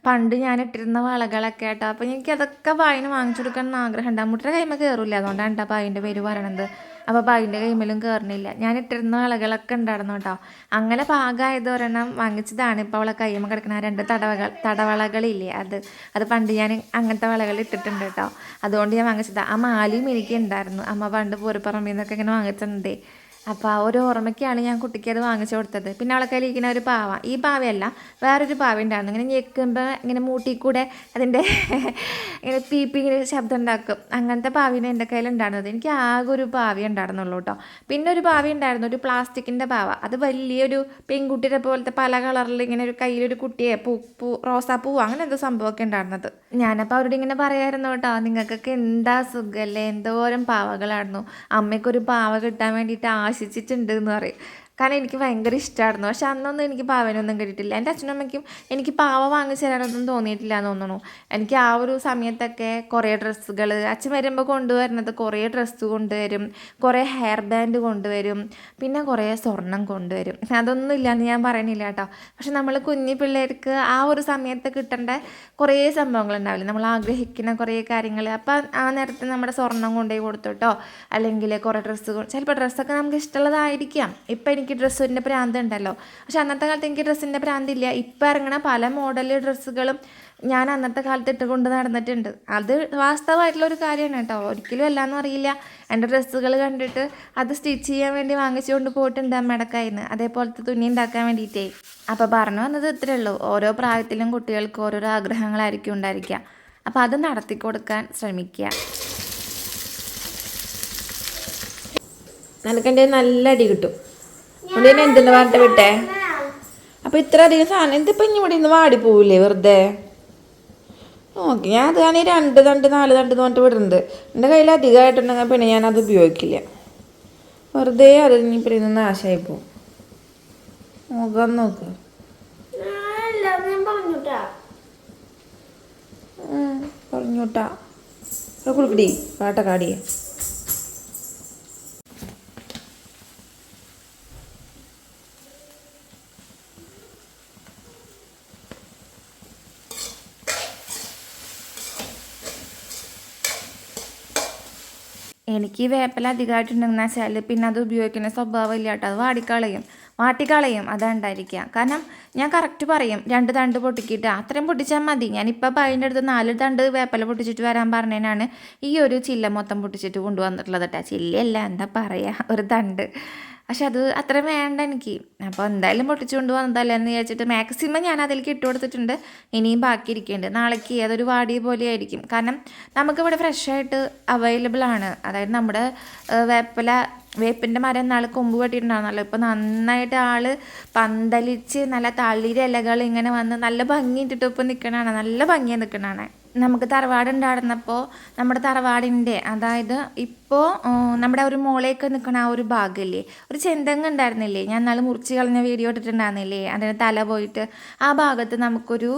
S1: പണ്ട് ഞാൻ ഇട്ടിരുന്ന വളകളൊക്കെ കേട്ടോ. അപ്പോൾ എനിക്ക് അതൊക്കെ പായന് വാങ്ങിച്ചു കൊടുക്കണം എന്ന് ആഗ്രഹം ഉണ്ട് അമ്മൂട്ടിയുടെ കൈമ കയറില്ല അതുകൊണ്ടാണ് കേട്ടോ പായന്റെ പേര് പറയണത്. അപ്പോൾ പായിന്റെ കൈമേലും കയറണില്ല ഞാൻ ഇട്ടിരുന്ന വളകളൊക്കെ ഉണ്ടായിരുന്നു കേട്ടോ. അങ്ങനെ പാകമായത് ഒരെണ്ണം വാങ്ങിച്ചതാണ്. ഇപ്പോൾ അവളെ കൈമ കിടക്കുന്ന രണ്ട് തടവകൾ തടവളകളില്ലേ അത്. അത് പണ്ട് ഞാൻ അങ്ങനത്തെ വളകൾ ഇട്ടിട്ടുണ്ട് കേട്ടോ. അതുകൊണ്ട് ഞാൻ വാങ്ങിച്ചതാണ് ആ മാലിയും എനിക്ക് ഉണ്ടായിരുന്നു അമ്മ പണ്ട് പൂരപ്പറമ്പിൽ നിന്നൊക്കെ ഇങ്ങനെ വാങ്ങിച്ചിട്ടുണ്ടേ അപ്പോൾ ആ ഒരു ഓർമ്മയ്ക്കാണ് ഞാൻ കുട്ടിക്ക് അത് വാങ്ങിച്ചു കൊടുത്തത്. പിന്നെ അവളെ കയ്യിൽ ഇരിക്കുന്ന ഒരു പാവ. ഈ പാവയല്ല വേറൊരു പാവ ഉണ്ടായിരുന്നു. ഇങ്ങനെ ഞെക്കുമ്പോൾ ഇങ്ങനെ മൂട്ടി കൂടെ അതിന്റെ ഇങ്ങനെ പീപ്പി ഇങ്ങനെ ശബ്ദം ഉണ്ടാക്കും. അങ്ങനത്തെ പാവിനെ എന്റെ കയ്യിൽ ഉണ്ടായിരുന്നത്. എനിക്ക് ആകെ ഒരു പാവ ഉണ്ടായിരുന്നുള്ളൂ കേട്ടോ. പിന്നെ ഒരു പാവ ഉണ്ടായിരുന്നു ഒരു പ്ലാസ്റ്റിക്കിന്റെ പാവ. അത് വലിയൊരു പെൺകുട്ടിയുടെ പോലത്തെ പല കളറിൽ ഇങ്ങനെ ഒരു കയ്യിലൊരു കുട്ടിയെ പൂ പൂ റോസാപ്പൂ അങ്ങനെ എന്തോ സംഭവമൊക്കെ ഉണ്ടായിരുന്നത്. ഞാനപ്പോൾ അവരോട് ഇങ്ങനെ പറയായിരുന്നു കേട്ടോ നിങ്ങൾക്കൊക്കെ എന്താ സുഖമല്ലേ എന്തോരം പാവകളായിരുന്നു. അമ്മയ്ക്കൊരു പാവ കിട്ടാൻ വേണ്ടിയിട്ട് ആശിച്ചിട്ടുണ്ട് എന്ന് പറയും. കാരണം എനിക്ക് ഭയങ്കര ഇഷ്ടമായിരുന്നു പക്ഷെ അന്നൊന്നും എനിക്ക് പാവനൊന്നും കിട്ടിയിട്ടില്ല. എന്റെ അച്ഛനും അമ്മയ്ക്കും എനിക്ക് പാവ വാങ്ങിച്ചു തരാനൊന്നും തോന്നിയിട്ടില്ല എന്ന് തോന്നുന്നു. എനിക്ക് ആ ഒരു സമയത്തൊക്കെ കുറേ ഡ്രസ്സുകൾ അച്ഛൻ വരുമ്പോൾ കൊണ്ടുവരുന്നത് കുറേ ഡ്രസ്സ് കൊണ്ടുവരും കുറേ ഹെയർ ബാൻഡ് കൊണ്ടുവരും പിന്നെ കുറേ സ്വർണം കൊണ്ടുവരും. അതൊന്നും ഇല്ലയെന്ന് ഞാൻ പറയണില്ല കേട്ടോ. പക്ഷെ നമ്മൾ കുഞ്ഞു പിള്ളേർക്ക് ആ ഒരു സമയത്ത് കിട്ടേണ്ട കുറേ സംഭവങ്ങൾ ഉണ്ടാവില്ല നമ്മൾ ആഗ്രഹിക്കുന്ന കുറേ കാര്യങ്ങൾ. അപ്പം ആ നേരത്തെ നമ്മുടെ സ്വർണം കൊണ്ടുപോയി കൊടുത്തോട്ടോ അല്ലെങ്കിൽ കുറേ ഡ്രസ്സ് ചിലപ്പോൾ ഡ്രസ്സൊക്കെ നമുക്ക് ഇഷ്ടമുള്ളതായിരിക്കാം. ഇപ്പം എനിക്ക് ഡ്രസ്സിന്റെ പ്രാന്ത് ഉണ്ടല്ലോ. പക്ഷെ അന്നത്തെ കാലത്ത് എനിക്ക് ഡ്രസ്സിന്റെ പ്രാന്തില്ല. ഇപ്പം ഇറങ്ങണ പല മോഡൽ ഡ്രസ്സുകളും ഞാൻ അന്നത്തെ കാലത്ത് ഇട്ടുകൊണ്ട് നടന്നിട്ടുണ്ട്. അത് വാസ്തവമായിട്ടുള്ള ഒരു കാര്യമാണ് കേട്ടോ. ഒരിക്കലും എല്ലാന്നും അറിയില്ല. എന്റെ ഡ്രസ്സുകൾ കണ്ടിട്ട് അത് സ്റ്റിച്ച് ചെയ്യാൻ വേണ്ടി വാങ്ങിച്ചുകൊണ്ട് പോയിട്ടുണ്ട് അമ്മയുടെ അതേപോലത്തെ തുണി ഉണ്ടാക്കാൻ വേണ്ടിയിട്ടേ. അപ്പോൾ പറഞ്ഞു വന്നത് ഇത്രയേ ഉള്ളൂ. ഓരോ പ്രായത്തിലും കുട്ടികൾക്ക് ഓരോരോ ആഗ്രഹങ്ങളായിരിക്കും ഉണ്ടായിരിക്കുക. അപ്പോൾ അത് നടത്തി കൊടുക്കാൻ ശ്രമിക്കുക.
S4: നിനക്കെന്റെ നല്ല അടി കിട്ടും. തന്നെ എന്തെന്ന് പറഞ്ഞിട്ട് വിട്ടേ? അപ്പൊ ഇത്ര അധികം സാധനം ഇതിപ്പോ ഇനി ഇവിടെ നിന്ന് വാടി പോവില്ലേ വെറുതെ? നോക്കി ഞാൻ അത് ഞാൻ ഈ രണ്ട് തണ്ട് നാല് തണ്ട് എന്ന് പറഞ്ഞിട്ട് വിടുന്നുണ്ട് എന്റെ കയ്യിൽ അധികമായിട്ടുണ്ടെങ്കിൽ പിന്നെ ഞാൻ അത് ഉപയോഗിക്കില്ല. വെറുതെ അത് ഇനി പിന്നെ ഇന്ന് നാശമായി പോവും നോക്കാം. നോക്ക് പറഞ്ഞൂട്ടാ കുളിക്കടി പാട്ടക്കാടിയേ
S1: എനിക്ക് ഈ വേപ്പില അധികമായിട്ടുണ്ടെന്ന് വെച്ചാൽ പിന്നെ അത് ഉപയോഗിക്കുന്ന സ്വഭാവം ഇല്ല കേട്ടോ അത് വാടിക്കളയും. വാട്ടിക്കളയും. അതുണ്ടായിരിക്കുക കാരണം ഞാൻ കറക്റ്റ് പറയും. രണ്ട് തണ്ട് പൊട്ടിക്കിട്ട് അത്രയും പൊട്ടിച്ചാൽ മതി. ഞാനിപ്പോൾ പതിന്റെ അടുത്ത് നാല് തണ്ട് വേപ്പല പൊട്ടിച്ചിട്ട് വരാൻ പറഞ്ഞതിനാണ് ഈ ഒരു ചില്ല മൊത്തം പൊട്ടിച്ചിട്ട് കൊണ്ടുവന്നിട്ടുള്ളത് കേട്ടോ ചില്ലയല്ല എന്താ പറയുക ഒരു തണ്ട്. പക്ഷെ അത് അത്ര വേണ്ട എനിക്ക്. അപ്പോൾ എന്തായാലും പൊട്ടിച്ചുകൊണ്ട് വന്നതല്ലേ എന്ന് വിചാരിച്ചിട്ട് മാക്സിമം ഞാൻ അതിലേക്ക് ഇട്ട് കൊടുത്തിട്ടുണ്ട്. ഇനിയും ബാക്കി ഇരിക്കുന്നുണ്ട് നാളേക്ക് അതൊരു വാടിയ പോലെ ആയിരിക്കും. കാരണം നമുക്കിവിടെ ഫ്രഷായിട്ട് അവൈലബിൾ ആണ്. അതായത് നമ്മുടെ വേപ്പല വേപ്പിന്റെ മരം നാളെ കൊമ്പ് കെട്ടിയിട്ടുണ്ടാകുന്നല്ലോ ഇപ്പോൾ നന്നായിട്ട് ആൾ പന്തലിച്ച് നല്ല തളിരിലകൾ ഇങ്ങനെ വന്ന് നല്ല ഭംഗി ഇട്ടിട്ട് ഇപ്പോൾ നിൽക്കണതാണ് നല്ല ഭംഗിയാണ് നിൽക്കണതാണ് നമുക്ക് തറവാട് ഉണ്ടായിരുന്നപ്പോൾ നമ്മുടെ തറവാടിന്റെ അതായത് ഇപ്പോൾ നമ്മുടെ ഒരു മോളേക്ക് നിൽക്കുന്ന ആ ഒരു ഭാഗമില്ലേ ഒരു ചെന്തങ്ങ് ഉണ്ടായിരുന്നില്ലേ? ഞാൻ നാളെ മുറിച്ച് കളഞ്ഞ വീഡിയോ ഇട്ടിട്ടുണ്ടായിരുന്നില്ലേ? അതിന്റെ തല പോയിട്ട് ആ ഭാഗത്ത് നമുക്കൊരു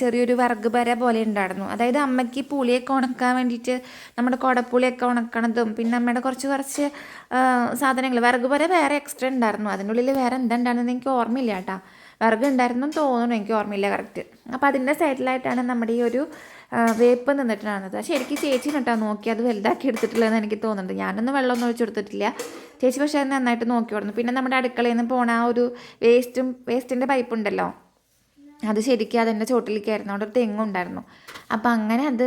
S1: ചെറിയൊരു വർഗ് വര പോലെ ഉണ്ടായിരുന്നു. അതായത് അമ്മയ്ക്ക് പുളിയൊക്കെ ഉണക്കാൻ വേണ്ടിയിട്ട് നമ്മുടെ കുടപ്പുളിയൊക്കെ ഉണക്കണതും പിന്നെ അമ്മയുടെ കുറച്ച് കുറച്ച് സാധനങ്ങൾ വർഗ് വര വേറെ എക്സ്ട്രാ ഉണ്ടായിരുന്നു. അതിന്റെ ഉള്ളിൽ വേറെ എന്താ എനിക്ക് ഓർമ്മയില്ല കേട്ടോ. വിറക് ഉണ്ടായിരുന്നു എന്ന് തോന്നുന്നു. എനിക്ക് ഓർമ്മയില്ല കറക്റ്റ് അപ്പോൾ അതിന്റെ സൈഡിലായിട്ടാണ് നമ്മുടെ ഈ ഒരു വേപ്പ് നിന്നിട്ടുണ്ടായിരുന്നത് ശരിക്കും ചേച്ചി കേട്ടോ നോക്കി അത് വലുതാക്കി എടുത്തിട്ടില്ലെന്ന് എനിക്ക് തോന്നുന്നുണ്ട്. ഞാനൊന്നും വെള്ളമൊന്നും ഒഴിച്ചു കൊടുത്തിട്ടില്ല. ചേച്ചി പക്ഷേ അത് നന്നായിട്ട് നോക്കി കൊടുന്നു. പിന്നെ നമ്മുടെ അടുക്കളയിൽ നിന്ന് പോണ ആ ഒരു വേസ്റ്റും വേസ്റ്റിന്റെ പൈപ്പ് ഉണ്ടല്ലോ. അത് ശരിക്കും അതെന്റെ ചോട്ടിലേക്കായിരുന്നു അവിടെ ഒരു തെങ്ങുണ്ടായിരുന്നു അപ്പം അങ്ങനെ അത്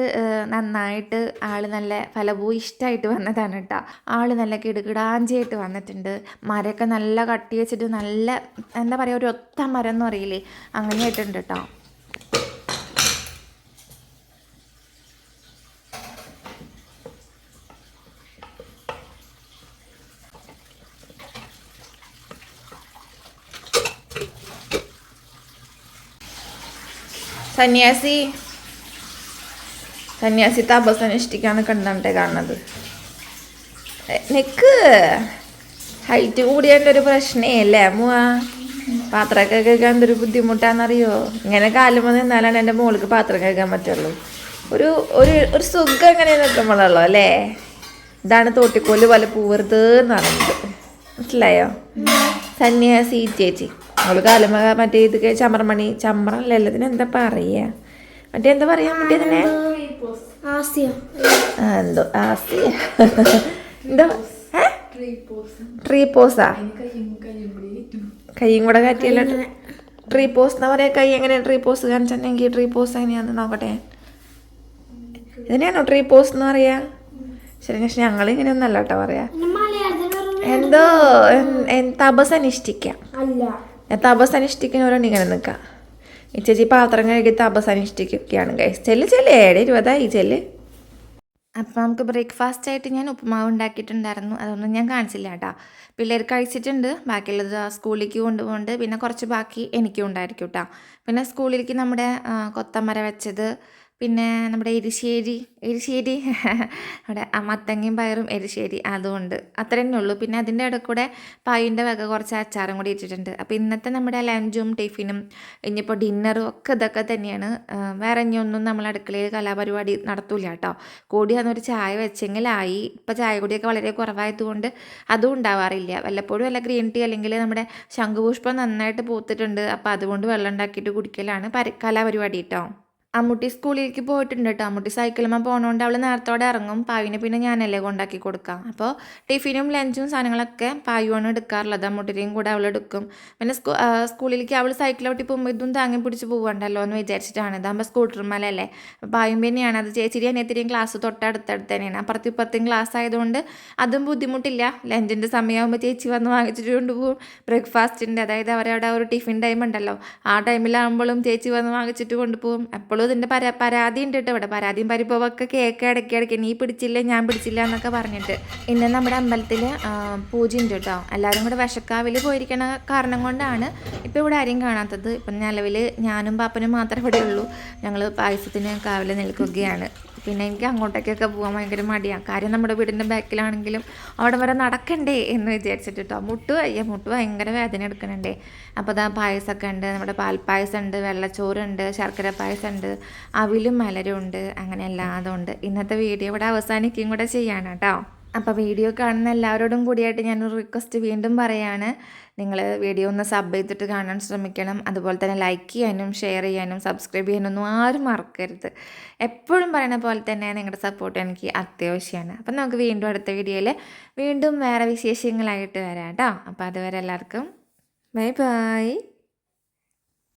S1: നന്നായിട്ട് ആൾ നല്ല ഫലഭൂയിഷ്ടമായിട്ട് വന്നതാണ് കേട്ടോ ആൾ നല്ല കിടുകിടാഞ്ചിയായിട്ട് വന്നിട്ടുണ്ട്. മരമൊക്കെ നല്ല കട്ടി വെച്ചിട്ട് നല്ല എന്താ പറയുക ഒരു ഒത്ത മരം എന്ന് പറയില്ലേ അങ്ങനെ ആയിട്ടുണ്ട് കേട്ടോ സന്യാസി സന്യാസി താപസ് അന്വേഷിക്കാണ് കണ്ടേ കാണുന്നത്. നിക്ക് ഹൈറ്റ് കൂടിയതിന്റെ ഒരു പ്രശ്നേ അല്ലേ അമ്മുവ? പാത്രമൊക്കെ കേൾക്കാൻ എന്തൊരു ബുദ്ധിമുട്ടാണെന്നറിയോ ഇങ്ങനെ കാലുമ്പോൾ നിന്നാലാണ് എന്റെ മോൾക്ക് പാത്രം കേൾക്കാൻ പറ്റുള്ളൂ. ഒരു ഒരു ഒരു സുഖം എങ്ങനെ നിൽക്കുമ്പോഴുള്ളൂ അല്ലേ? ഇതാണ് തോട്ടിക്കോൽ പോലെ പൂവരുത് എന്ന് പറയുന്നത് മനസ്സിലായോ? സന്യാസി ചേച്ചി. അവൾ കാലുമ മറ്റേ ഇത് ചമറമണി ചമറല്ല ഇതിന് എന്താ പറയാ? മറ്റേ എന്താ പറയാ മറ്റേ ഇതിനെ? എന്തോ ആസിയ. എന്തോ? ട്രീ പോസാ കൈയും കൂടെ കാറ്റിയല്ലോ ട്രീ പോസ് എന്നാ പറയാ? കൈ എങ്ങനെ ട്രീ പോസ് കാണിച്ചിട്ടുണ്ടെങ്കിൽ ട്രീ പോസ് എങ്ങനെയാന്ന് നോക്കട്ടെ. ഇതിനെയാണോ ട്രീ പോസ് എന്ന് പറയാ? ശരി പക്ഷെ ഞങ്ങൾ ഇങ്ങനെ ഒന്നല്ല കേട്ടോ പറയാ. എന്തോ തപസ് അനുഷ്ഠിക്കാം. തപസ് ഇങ്ങനെ നിൽക്കാം ഈ ചേച്ചി പാത്രം കഴുകി തപസ് അനുഷ്ഠിക്കുകയാണ് ഗൈസ് ചെല്ല്. ചെല്ല് ഏഴ് ഇരുപതായി ചെല്ല്. അപ്പം നമുക്ക് ബ്രേക്ക്ഫാസ്റ്റ് ആയിട്ട് ഞാൻ ഉപ്പുമാവ് ഉണ്ടാക്കിയിട്ടുണ്ടായിരുന്നു. അതൊന്നും ഞാൻ കാണിച്ചില്ല കേട്ടോ. പിള്ളേർ കഴിച്ചിട്ടുണ്ട്. ബാക്കിയുള്ളത് സ്കൂളിലേക്ക് കൊണ്ടുപോകുന്നുണ്ട് പിന്നെ കുറച്ച് ബാക്കി എനിക്കും ഉണ്ടായിരിക്കും കേട്ടോ. പിന്നെ സ്കൂളിലേക്ക് നമ്മുടെ കൊത്തമര വെച്ചത് പിന്നെ നമ്മുടെ എരിശ്ശേരി എരിശ്ശേരി അവിടെ മത്തങ്ങയും പയറും എരിശ്ശേരി അതുകൊണ്ട് അത്ര തന്നെ ഉള്ളൂ. പിന്നെ അതിന്റെ ഇടയിൽ കൂടെ പായിന്റെ വക കുറച്ച് അച്ചാറും കൂടി ഇട്ടിട്ടുണ്ട്. അപ്പോൾ ഇന്നത്തെ നമ്മുടെ ലഞ്ചും ടിഫിനും ഇനിയിപ്പോൾ ഡിന്നറും ഒക്കെ ഇതൊക്കെ തന്നെയാണ്. വേറെ ഇനിയൊന്നും നമ്മൾ അടുക്കളയിൽ കലാപരിപാടി നടത്തൂല കേട്ടോ. കൂടി അന്നൊരു ചായ വെച്ചെങ്കിലായി. ഇപ്പോൾ ചായ കൂടിയൊക്കെ വളരെ കുറവായതുകൊണ്ട് അതും ഉണ്ടാവാറില്ല. വല്ലപ്പോഴും അല്ല ഗ്രീൻ ടീ അല്ലെങ്കിൽ നമ്മുടെ ശംഖുപുഷ്പം നന്നായിട്ട് പൂത്തിട്ടുണ്ട്. അപ്പോൾ അതുകൊണ്ട് വെള്ളം ഉണ്ടാക്കിയിട്ട് കുടിക്കലാണ് പരി കലാപരിപാടി കേട്ടോ. അമ്മൂട്ടി സ്കൂളിലേക്ക് പോയിട്ടുണ്ട് കേട്ടോ അമ്മൂട്ടി സൈക്കിളുമ്പോൾ പോകണോണ്ട് അവൾ നേരത്തോടെ ഇറങ്ങും. പാവിനെ പിന്നെ ഞാനല്ലേ കൊണ്ടാക്കി കൊടുക്കാം. അപ്പോൾ ടിഫിനും ലഞ്ചും സാധനങ്ങളൊക്കെ പായുവാണ് എടുക്കാറുള്ളത്. അമ്മൂട്ടിനെയും കൂടെ അവൾ എടുക്കും. പിന്നെ സ്കൂ സ്കൂളിലേക്ക് അവൾ സൈക്കിൾ ഒട്ടി പോകുമ്പോൾ ഇതും താങ്ങി പിടിച്ച് പോകണ്ടല്ലോ എന്ന് വിചാരിച്ചിട്ടാണ്. ഇതാകുമ്പോൾ സ്കൂട്ടർ മേലല്ലേ അപ്പോൾ പായും തന്നെയാണ്. അത് ചേച്ചിരി അനിയത്തിരിയും ക്ലാസ് തൊട്ടടുത്തടുത്ത് തന്നെയാണ്. അപ്പുറത്തും ഇപ്പുറത്തും ക്ലാസ് ആയതുകൊണ്ട് അതും ബുദ്ധിമുട്ടില്ല. ലഞ്ചിന്റെ സമയമാകുമ്പോൾ ചേച്ചി വന്ന് വാങ്ങിച്ചിട്ട് കൊണ്ടുപോകും. ബ്രേക്ക്ഫാസ്റ്റിന്റെ അതായത് അവരവിടെ ഒരു ടിഫിൻ ടൈം ഉണ്ടല്ലോ ആ ടൈമിലാകുമ്പോഴും ചേച്ചി വന്ന് വാങ്ങിച്ചിട്ട് കൊണ്ടുപോകും. എപ്പോഴും ഇതിന്റെ പരാ പരാതി ഉണ്ട് കേട്ടോ ഇവിടെ. പരാതിയും പരിഭവമൊക്കെ കേക്ക് ഇടയ്ക്ക് ഇടയ്ക്ക്. നീ പിടിച്ചില്ല ഞാൻ പിടിച്ചില്ല എന്നൊക്കെ പറഞ്ഞിട്ട്. ഇന്ന് നമ്മുടെ അമ്പലത്തിൽ പൂജ ഉണ്ട് കേട്ടോ. എല്ലാവരും കൂടെ വിശക്കാവിൽ പോയിരിക്കണ കാരണം കൊണ്ടാണ് ഇപ്പോൾ ഇവിടെ ആരെയും കാണാത്തത്. ഇപ്പം നിലവിൽ ഞാനും പാപ്പനും മാത്രമേ ഇവിടെ ഉള്ളൂ ഞങ്ങൾ പായസത്തിന് കാവിൽ നിൽക്കുകയാണ്. പിന്നെ എനിക്ക് അങ്ങോട്ടേക്കൊക്കെ പോകാൻ ഭയങ്കര മടിയാണ് കാര്യം നമ്മുടെ വീടിന്റെ ബാക്കിലാണെങ്കിലും അവിടെ വരെ നടക്കണ്ടേ എന്ന് വിചാരിച്ചിട്ട് കേട്ടോ മുട്ട് വയ്യ. മുട്ട് ഭയങ്കര വേദന എടുക്കണുണ്ടേ അപ്പോൾ അതാ പായസമൊക്കെ ഉണ്ട്. നമ്മുടെ പാൽപ്പായസം ഉണ്ട് വെള്ളച്ചോറുണ്ട് ശർക്കര പായസം ഉണ്ട് അവിലും മലരും ഉണ്ട് അങ്ങനെ എല്ലാതും ഉണ്ട്. ഇന്നത്തെ വീഡിയോ ഇവിടെ അവസാനിക്കുകയും കൂടെ ചെയ്യാണ് കേട്ടോ അപ്പോൾ വീഡിയോ കാണുന്ന എല്ലാവരോടും കൂടിയായിട്ട് ഞാനൊരു റിക്വസ്റ്റ് വീണ്ടും പറയാണ്. നിങ്ങൾ വീഡിയോ ഒന്ന് സബ് ചെയ്തിട്ട് കാണാൻ ശ്രമിക്കണം. അതുപോലെ തന്നെ ലൈക്ക് ചെയ്യാനും ഷെയർ ചെയ്യാനും സബ്സ്ക്രൈബ് ചെയ്യാനൊന്നും ആരും മറക്കരുത്. എപ്പോഴും പറയുന്ന പോലെ തന്നെ നിങ്ങളുടെ സപ്പോർട്ട് എനിക്ക് അത്യാവശ്യമാണ് അപ്പം നമുക്ക് വീണ്ടും അടുത്ത വീഡിയോയിൽ വീണ്ടും വേറെ വിശേഷങ്ങളായിട്ട് വരാം കേട്ടോ അപ്പോൾ അതുവരെ എല്ലാവർക്കും ബൈ ബൈ